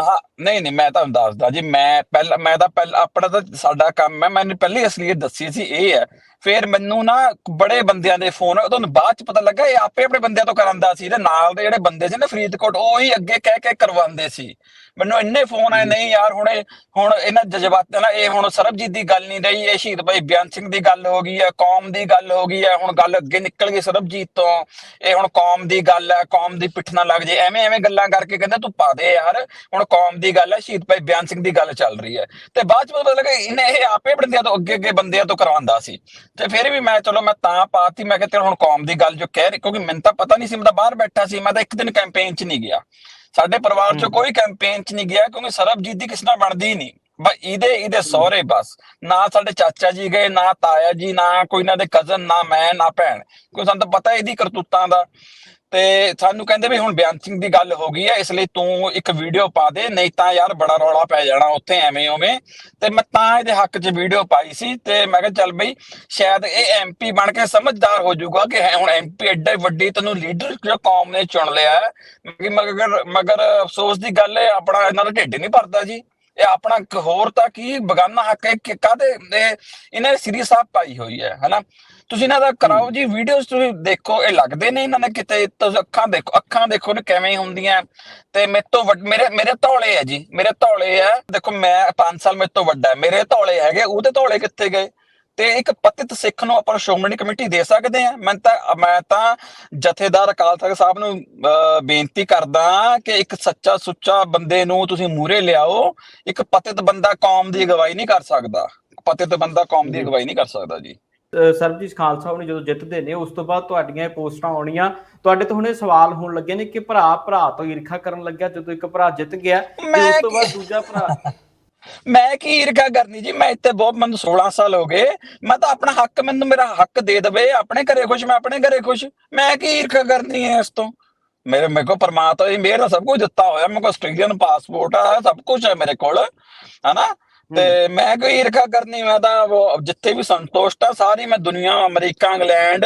ਹਾਂ ਨਹੀਂ ਨਹੀਂ ਮੈਂ ਤੁਹਾਨੂੰ ਦੱਸਦਾ ਜੀ ਮੈਂ ਪਹਿਲਾਂ ਮੈਂ ਤਾਂ ਪਹਿਲਾਂ ਆਪਣਾ ਤਾਂ ਸਾਡਾ ਕੰਮ ਹੈ ਮੈਨੂੰ ਪਹਿਲੀ ਅਸਲੀਅਤ ਦੱਸੀ ਸੀ ਇਹ ਹੈ ਫਿਰ ਮੈਨੂੰ ਨਾ ਬੜੇ ਬੰਦਿਆਂ ਦੇ ਫੋਨ ਤੁਹਾਨੂੰ ਬਾਅਦ ਚ ਪਤਾ ਲੱਗਾ ਇਹ ਆਪੇ ਆਪਣੇ ਬੰਦਿਆਂ ਤੋਂ ਕਰਾਂਦਾ ਸੀ ਇਹਦੇ ਨਾਲ ਦੇ ਜਿਹੜੇ ਬੰਦੇ ਸੀ ਨਾ ਫਰੀਦਕੋਟ ਉਹ ਹੀ ਅੱਗੇ ਕਹਿ ਕੇ ਕਰਵਾਉਂਦੇ ਸੀ। ਮੈਨੂੰ ਇੰਨੇ ਫੋਨ ਆਏ ਨਹੀਂ ਯਾਰ ਹੁਣ ਹੁਣ ਇਹਨਾਂ ਜਜ਼ਬਾਤਾਂ ਨਾਲ ਇਹ ਹੁਣ ਸਰਬਜੀਤ ਦੀ ਗੱਲ ਨਹੀਂ ਰਹੀ ਇਹ ਸ਼ਹੀਦ ਭਾਈ ਬਿਆਨ ਸਿੰਘ ਦੀ ਗੱਲ ਹੋ ਗਈ ਹੈ ਕੌਮ ਦੀ ਗੱਲ ਹੋ ਗਈ ਹੈ ਹੁਣ ਗੱਲ ਅੱਗੇ ਨਿਕਲ ਗਈ ਸਰਬਜੀਤ ਤੋਂ ਇਹ ਹੁਣ ਕੌਮ ਦੀ ਗੱਲ ਹੈ ਕੌਮ ਦੀ ਪਿੱਠ ਨਾ ਲੱਗ ਜੇ ਐਵੇਂ ਐਵੇਂ ਗੱਲਾਂ ਕਰਕੇ ਕਹਿੰਦਾ ਤੂੰ ਪਾ ਦੇ ਯਾਰ ਹੁਣ ਕੌਮ ਦੀ ਗੱਲ ਹੈ ਸ਼ਹੀਦ ਭਾਈ ਬਿਆਨ ਸਿੰਘ ਦੀ ਗੱਲ ਚੱਲ ਰਹੀ ਹੈ। ਤੇ ਬਾਅਦ ਚ ਪਤਾ ਲੱਗਾ ਇਹਨੇ ਇਹ ਆਪੇ ਬੰਦਿਆਂ ਤੋਂ ਅੱਗੇ ਅੱਗੇ ਬੰਦਿਆਂ ਤੋਂ ਕਰਵਾਉਂਦਾ ਸੀ। ਤੇ ਫਿਰ ਵੀ ਮੈਂ ਚਲੋ ਮੈਂ ਤਾਂ ਪਾਤੀ ਮੈਂ ਕਿਹਾ ਚਲੋ ਹੁਣ ਕੌਮ ਦੀ ਗੱਲ ਜੋ ਕਹਿ ਰਹੀ ਕਿਉਂਕਿ ਮੈਨੂੰ ਤਾਂ ਪਤਾ ਨਹੀਂ ਸੀ ਮੈਂ ਤਾਂ ਬਾਹਰ ਬੈਠਾ ਸੀ ਮੈਂ ਤਾਂ ਇੱਕ ਦਿਨ ਕੈਂਪੇਨ 'ਚ ਨਹੀਂ ਗਿਆ। ਸਾਡੇ ਪਰਿਵਾਰ 'ਚ। ਕੋਈ ਕੈਂਪੇਨ 'ਚ ਨਹੀਂ ਗਿਆ ਕਿਉਂਕਿ ਸਰਬਜੀਤ ਦੀ ਕਿਸੇ ਨਾਲ ਬਣਦੀ ਨਹੀਂ। ਬਸ ਇਹਦੇ ਇਹਦੇ ਸਹੁਰੇ ਬਸ। ਨਾ ਸਾਡੇ ਚਾਚਾ ਜੀ ਗਏ ਨਾ ਤਾਇਆ ਜੀ ਨਾ ਕੋਈ ਇਹਨਾਂ ਦੇ ਕਜ਼ਨ ਨਾ ਮੈਂ ਨਾ ਭੈਣ। ਕਿਉਂਕਿ ਸਾਨੂੰ ਤਾਂ ਪਤਾ ਇਹਦੀ ਕਰਤੂਤਾਂ ਦਾ। ਤੇ ਸਾਨੂੰ ਕਹਿੰਦੇ ਵੀ ਹੁਣ ਬਿਆਨ ਦੀ ਗੱਲ ਹੋ ਗਈ ਹੈ, ਇਸ ਲਈ ਤੂੰ ਇੱਕ ਵੀਡੀਓ ਪਾ ਦੇ, ਨਹੀਂ ਤਾਂ ਯਾਰ ਬੜਾ ਰੌਲਾ ਪੈ ਜਾਣਾ ਉੱਥੇ ਐਵੇਂ ਉਵੇਂ। ਤੇ ਮੈਂ ਤਾਂ ਇਹਦੇ ਹੱਕ 'ਚ ਵੀਡੀਓ ਪਾਈ ਸੀ ਤੇ ਮੈਂ ਕਿਹਾ ਚੱਲ ਬਈ, ਸ਼ਾਇਦ ਇਹ ਐਮਪੀ ਬਣ ਕੇ ਸਮਝਦਾਰ ਹੋ ਜਾਊਗਾ ਕਿ ਹੈ ਹੁਣ ਐਮਪੀ ਐਡਾ ਵੱਡੀ ਤੈਨੂੰ ਲੀਡਰ ਜੋ ਕੌਮ ਨੇ ਚੁਣ ਲਿਆ ਕਿ ਮਗਰ ਮਗਰ ਅਫਸੋਸ ਦੀ ਗੱਲ ਹੈ, ਆਪਣਾ ਇਹਨਾਂ ਦਾ ਢਿੱਡ ਨਹੀਂ ਭਰਦਾ ਜੀ। ਇਹ ਆਪਣਾ ਹੋਰ ਤਾਂ ਕੀ ਬਗਾਨਾ ਹੱਕ ਹੈ, ਕਿ ਕਾਦੇ ਇਹਨਾਂ ਸ੍ਰੀ ਸਾਹਿਬ ਪਾਈ ਹੋਈ ਹੈ, ਹਨਾ? ਤੁਸੀਂ ਇਹਨਾਂ ਦਾ ਕਰਾਓ ਜੀ ਵੀਡੀਓਜ਼ ਤੁਸੀਂ ਦੇਖੋ ਇਹ ਲੱਗਦੇ ਨੇ ਇਹਨਾਂ ਨੇ ਕਿਤੇ ਤੁਸੀਂ ਅੱਖਾਂ ਦੇਖੋ ਅੱਖਾਂ ਦੇਖੋ ਨੇ ਕਿਵੇਂ ਹੁੰਦੀਆਂ। ਤੇ ਮੇਰੇ ਤੋਂ ਮੇਰੇ ਮੇਰੇ ਧੌਲੇ ਹੈ ਜੀ ਮੇਰੇ ਧੌਲੇ ਹੈ ਦੇਖੋ ਮੈਂ 5 ਸਾਲ ਮੇਰੇ ਤੋਂ ਵੱਡਾ ਮੇਰੇ ਧੌਲੇ ਹੈਗੇ ਉਹਦੇ ਧੌਲੇ ਕਿੱਥੇ ਗਏ? ਤੇ ਇੱਕ ਪਤਿਤ ਸਿੱਖ ਨੂੰ ਆਪਾਂ ਸ਼੍ਰੋਮਣੀ ਕਮੇਟੀ ਦੇ ਸਕਦੇ ਆ ਮੈਂ ਤਾਂ ਮੈਂ ਤਾਂ ਜਥੇਦਾਰ ਅਕਾਲ ਤਖਤ ਸਾਹਿਬ ਨੂੰ ਬੇਨਤੀ ਕਰਦਾ ਕਿ ਇੱਕ ਸੱਚਾ ਸੁੱਚਾ ਬੰਦੇ ਨੂੰ ਤੁਸੀਂ ਮੂਰੇ ਲਿਆਓ। ਇੱਕ ਪਤਿਤ ਬੰਦਾ ਕੌਮ ਦੀ ਅਗਵਾਈ ਨਹੀਂ ਕਰ ਸਕਦਾ। ਪਤਿਤ ਬੰਦਾ ਕੌਮ ਦੀ। ਅਗਵਾਈ ਨਹੀਂ ਕਰ ਸਕਦਾ ਜੀ। ਸਰਬਜੀਤ ਖਾਲਸਾ ਹੋਣੀ ਜਦੋਂ ਜਿੱਤਦੇ ਨੇ ਉਸ ਤੋਂ ਬਾਅਦ ਤੁਹਾਡੀਆਂ ਇਹ ਪੋਸਟਾਂ ਆਉਣੀਆਂ। ਤੁਹਾਡੇ ਤੋਂ ਹੁਣ ਇਹ ਸਵਾਲ ਹੋਣ ਲੱਗੇ ਨੇ ਕਿ ਭਰਾ ਭਰਾ ਤੋਂ ਈਰਖਾ ਕਰਨ ਲੱਗਿਆ ਜਦੋਂ ਇੱਕ ਭਰਾ ਜਿੱਤ ਗਿਆ ਤੇ ਉਸ ਤੋਂ ਬਾਅਦ ਕੀ- ਦੂਜਾ ਭਰਾ? ਮੈਂ ਕੀ ਈਰਖਾ ਕਰਨੀ ਜੀ? ਮੈਂ ਇੱਥੇ ਬਹੁਤ ਮੈਨੂੰ 16 ਸਾਲ ਹੋ ਗਏ। ਮੈਂ ਤਾਂ ਆਪਣਾ ਹੱਕ ਮੈਨੂੰ ਮੇਰਾ ਹੱਕ ਦੇ ਦੇਵੇ। ਆਪਣੇ ਘਰੇ ਖੁਸ਼ ਮੈਂ ਆਪਣੇ ਘਰੇ ਖੁਸ਼। ਮੈਂ ਕੀ ਈਰਖਾ ਕਰਨੀ ਹੈ ਇਸ ਤੋਂ? ਮੇਰੇ ਮੇਰੇ ਕੋ ਪਰਮਾਤਮਾ ਮਿਹਰ ਨਾਲ ਸਭ ਕੁਝ ਦਿੱਤਾ ਹੋਇਆ। ਮੇਰੇ ਕੋਲ ਆਸਟ੍ਰੇਲੀਅਨ ਪਾਸਪੋਰਟ ਆ ਸਭ ਕੁਝ ਹੈ ਮੇਰੇ ਕੋਲ। ਹਨਾ? ਤੇ ਮੈਂ ਕੋਈ ਈਰਖਾ ਕਰਨੀ, ਮੈਂ ਤਾਂ ਜਿੱਥੇ ਵੀ ਸੰਤੁਸ਼ਟ ਆ, ਸਾਰੀ ਮੈਂ ਦੁਨੀਆ, ਅਮਰੀਕਾ, ਇੰਗਲੈਂਡ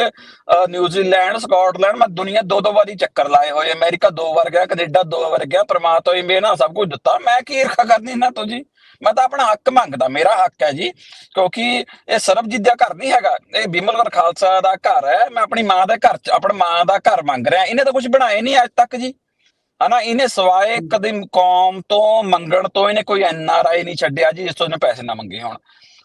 ਨਿਊਜ਼ੀਲੈਂਡ, ਸਕਾਟਲੈਂਡ, ਮੈਂ ਦੁਨੀਆ ਦੋ ਦੋ ਵਾਰੀ ਚੱਕਰ ਲਾਏ ਹੋਏ, ਅਮਰੀਕਾ ਦੋ ਵਾਰ ਗਿਆ, ਕੈਨੇਡਾ ਦੋ ਵਾਰ ਗਿਆ, ਪਰਮਾਤਮਾ ਦੀ ਮਿਹਰ ਸਭ ਕੁਝ ਦਿੱਤਾ। ਮੈਂ ਕੀ ਈਰਖਾ ਕਰਨੀ ਇਹਨਾਂ ਤੋਂ ਜੀ? ਮੈਂ ਤਾਂ ਆਪਣਾ ਹੱਕ ਮੰਗਦਾ, ਮੇਰਾ ਹੱਕ ਹੈ ਜੀ, ਕਿਉਂਕਿ ਇਹ ਸਰਬਜੀਤ ਦਾ ਘਰ ਨਹੀਂ ਹੈਗਾ, ਇਹ ਬਿਮਲਗੜ ਖਾਲਸਾ ਦਾ ਘਰ ਹੈ, ਮੈਂ ਆਪਣੀ ਮਾਂ ਦੇ ਘਰ ਚ, ਆਪਣੀ ਮਾਂ ਦਾ ਘਰ ਮੰਗ ਰਿਹਾ, ਇਹਨੇ ਤਾਂ ਕੁਝ ਬਣਾਏ ਨਹੀਂ ਅੱਜ ਤੱਕ ਜੀ। ਹਨਾ ਇਹਨੇ ਸਵਾਏ ਕਦੇ ਕੌਮ ਤੋਂ ਮੰਗਣ ਤੋਂ ਇਹਨੇ ਕੋਈ ਐਨ ਆਰ ਆਈ ਨਹੀਂ ਛੱਡਿਆ ਜੀ ਜਿਸ ਤੋਂ ਇਹਨੇ ਪੈਸੇ ਨਾ ਮੰਗੇ ਹੁਣ।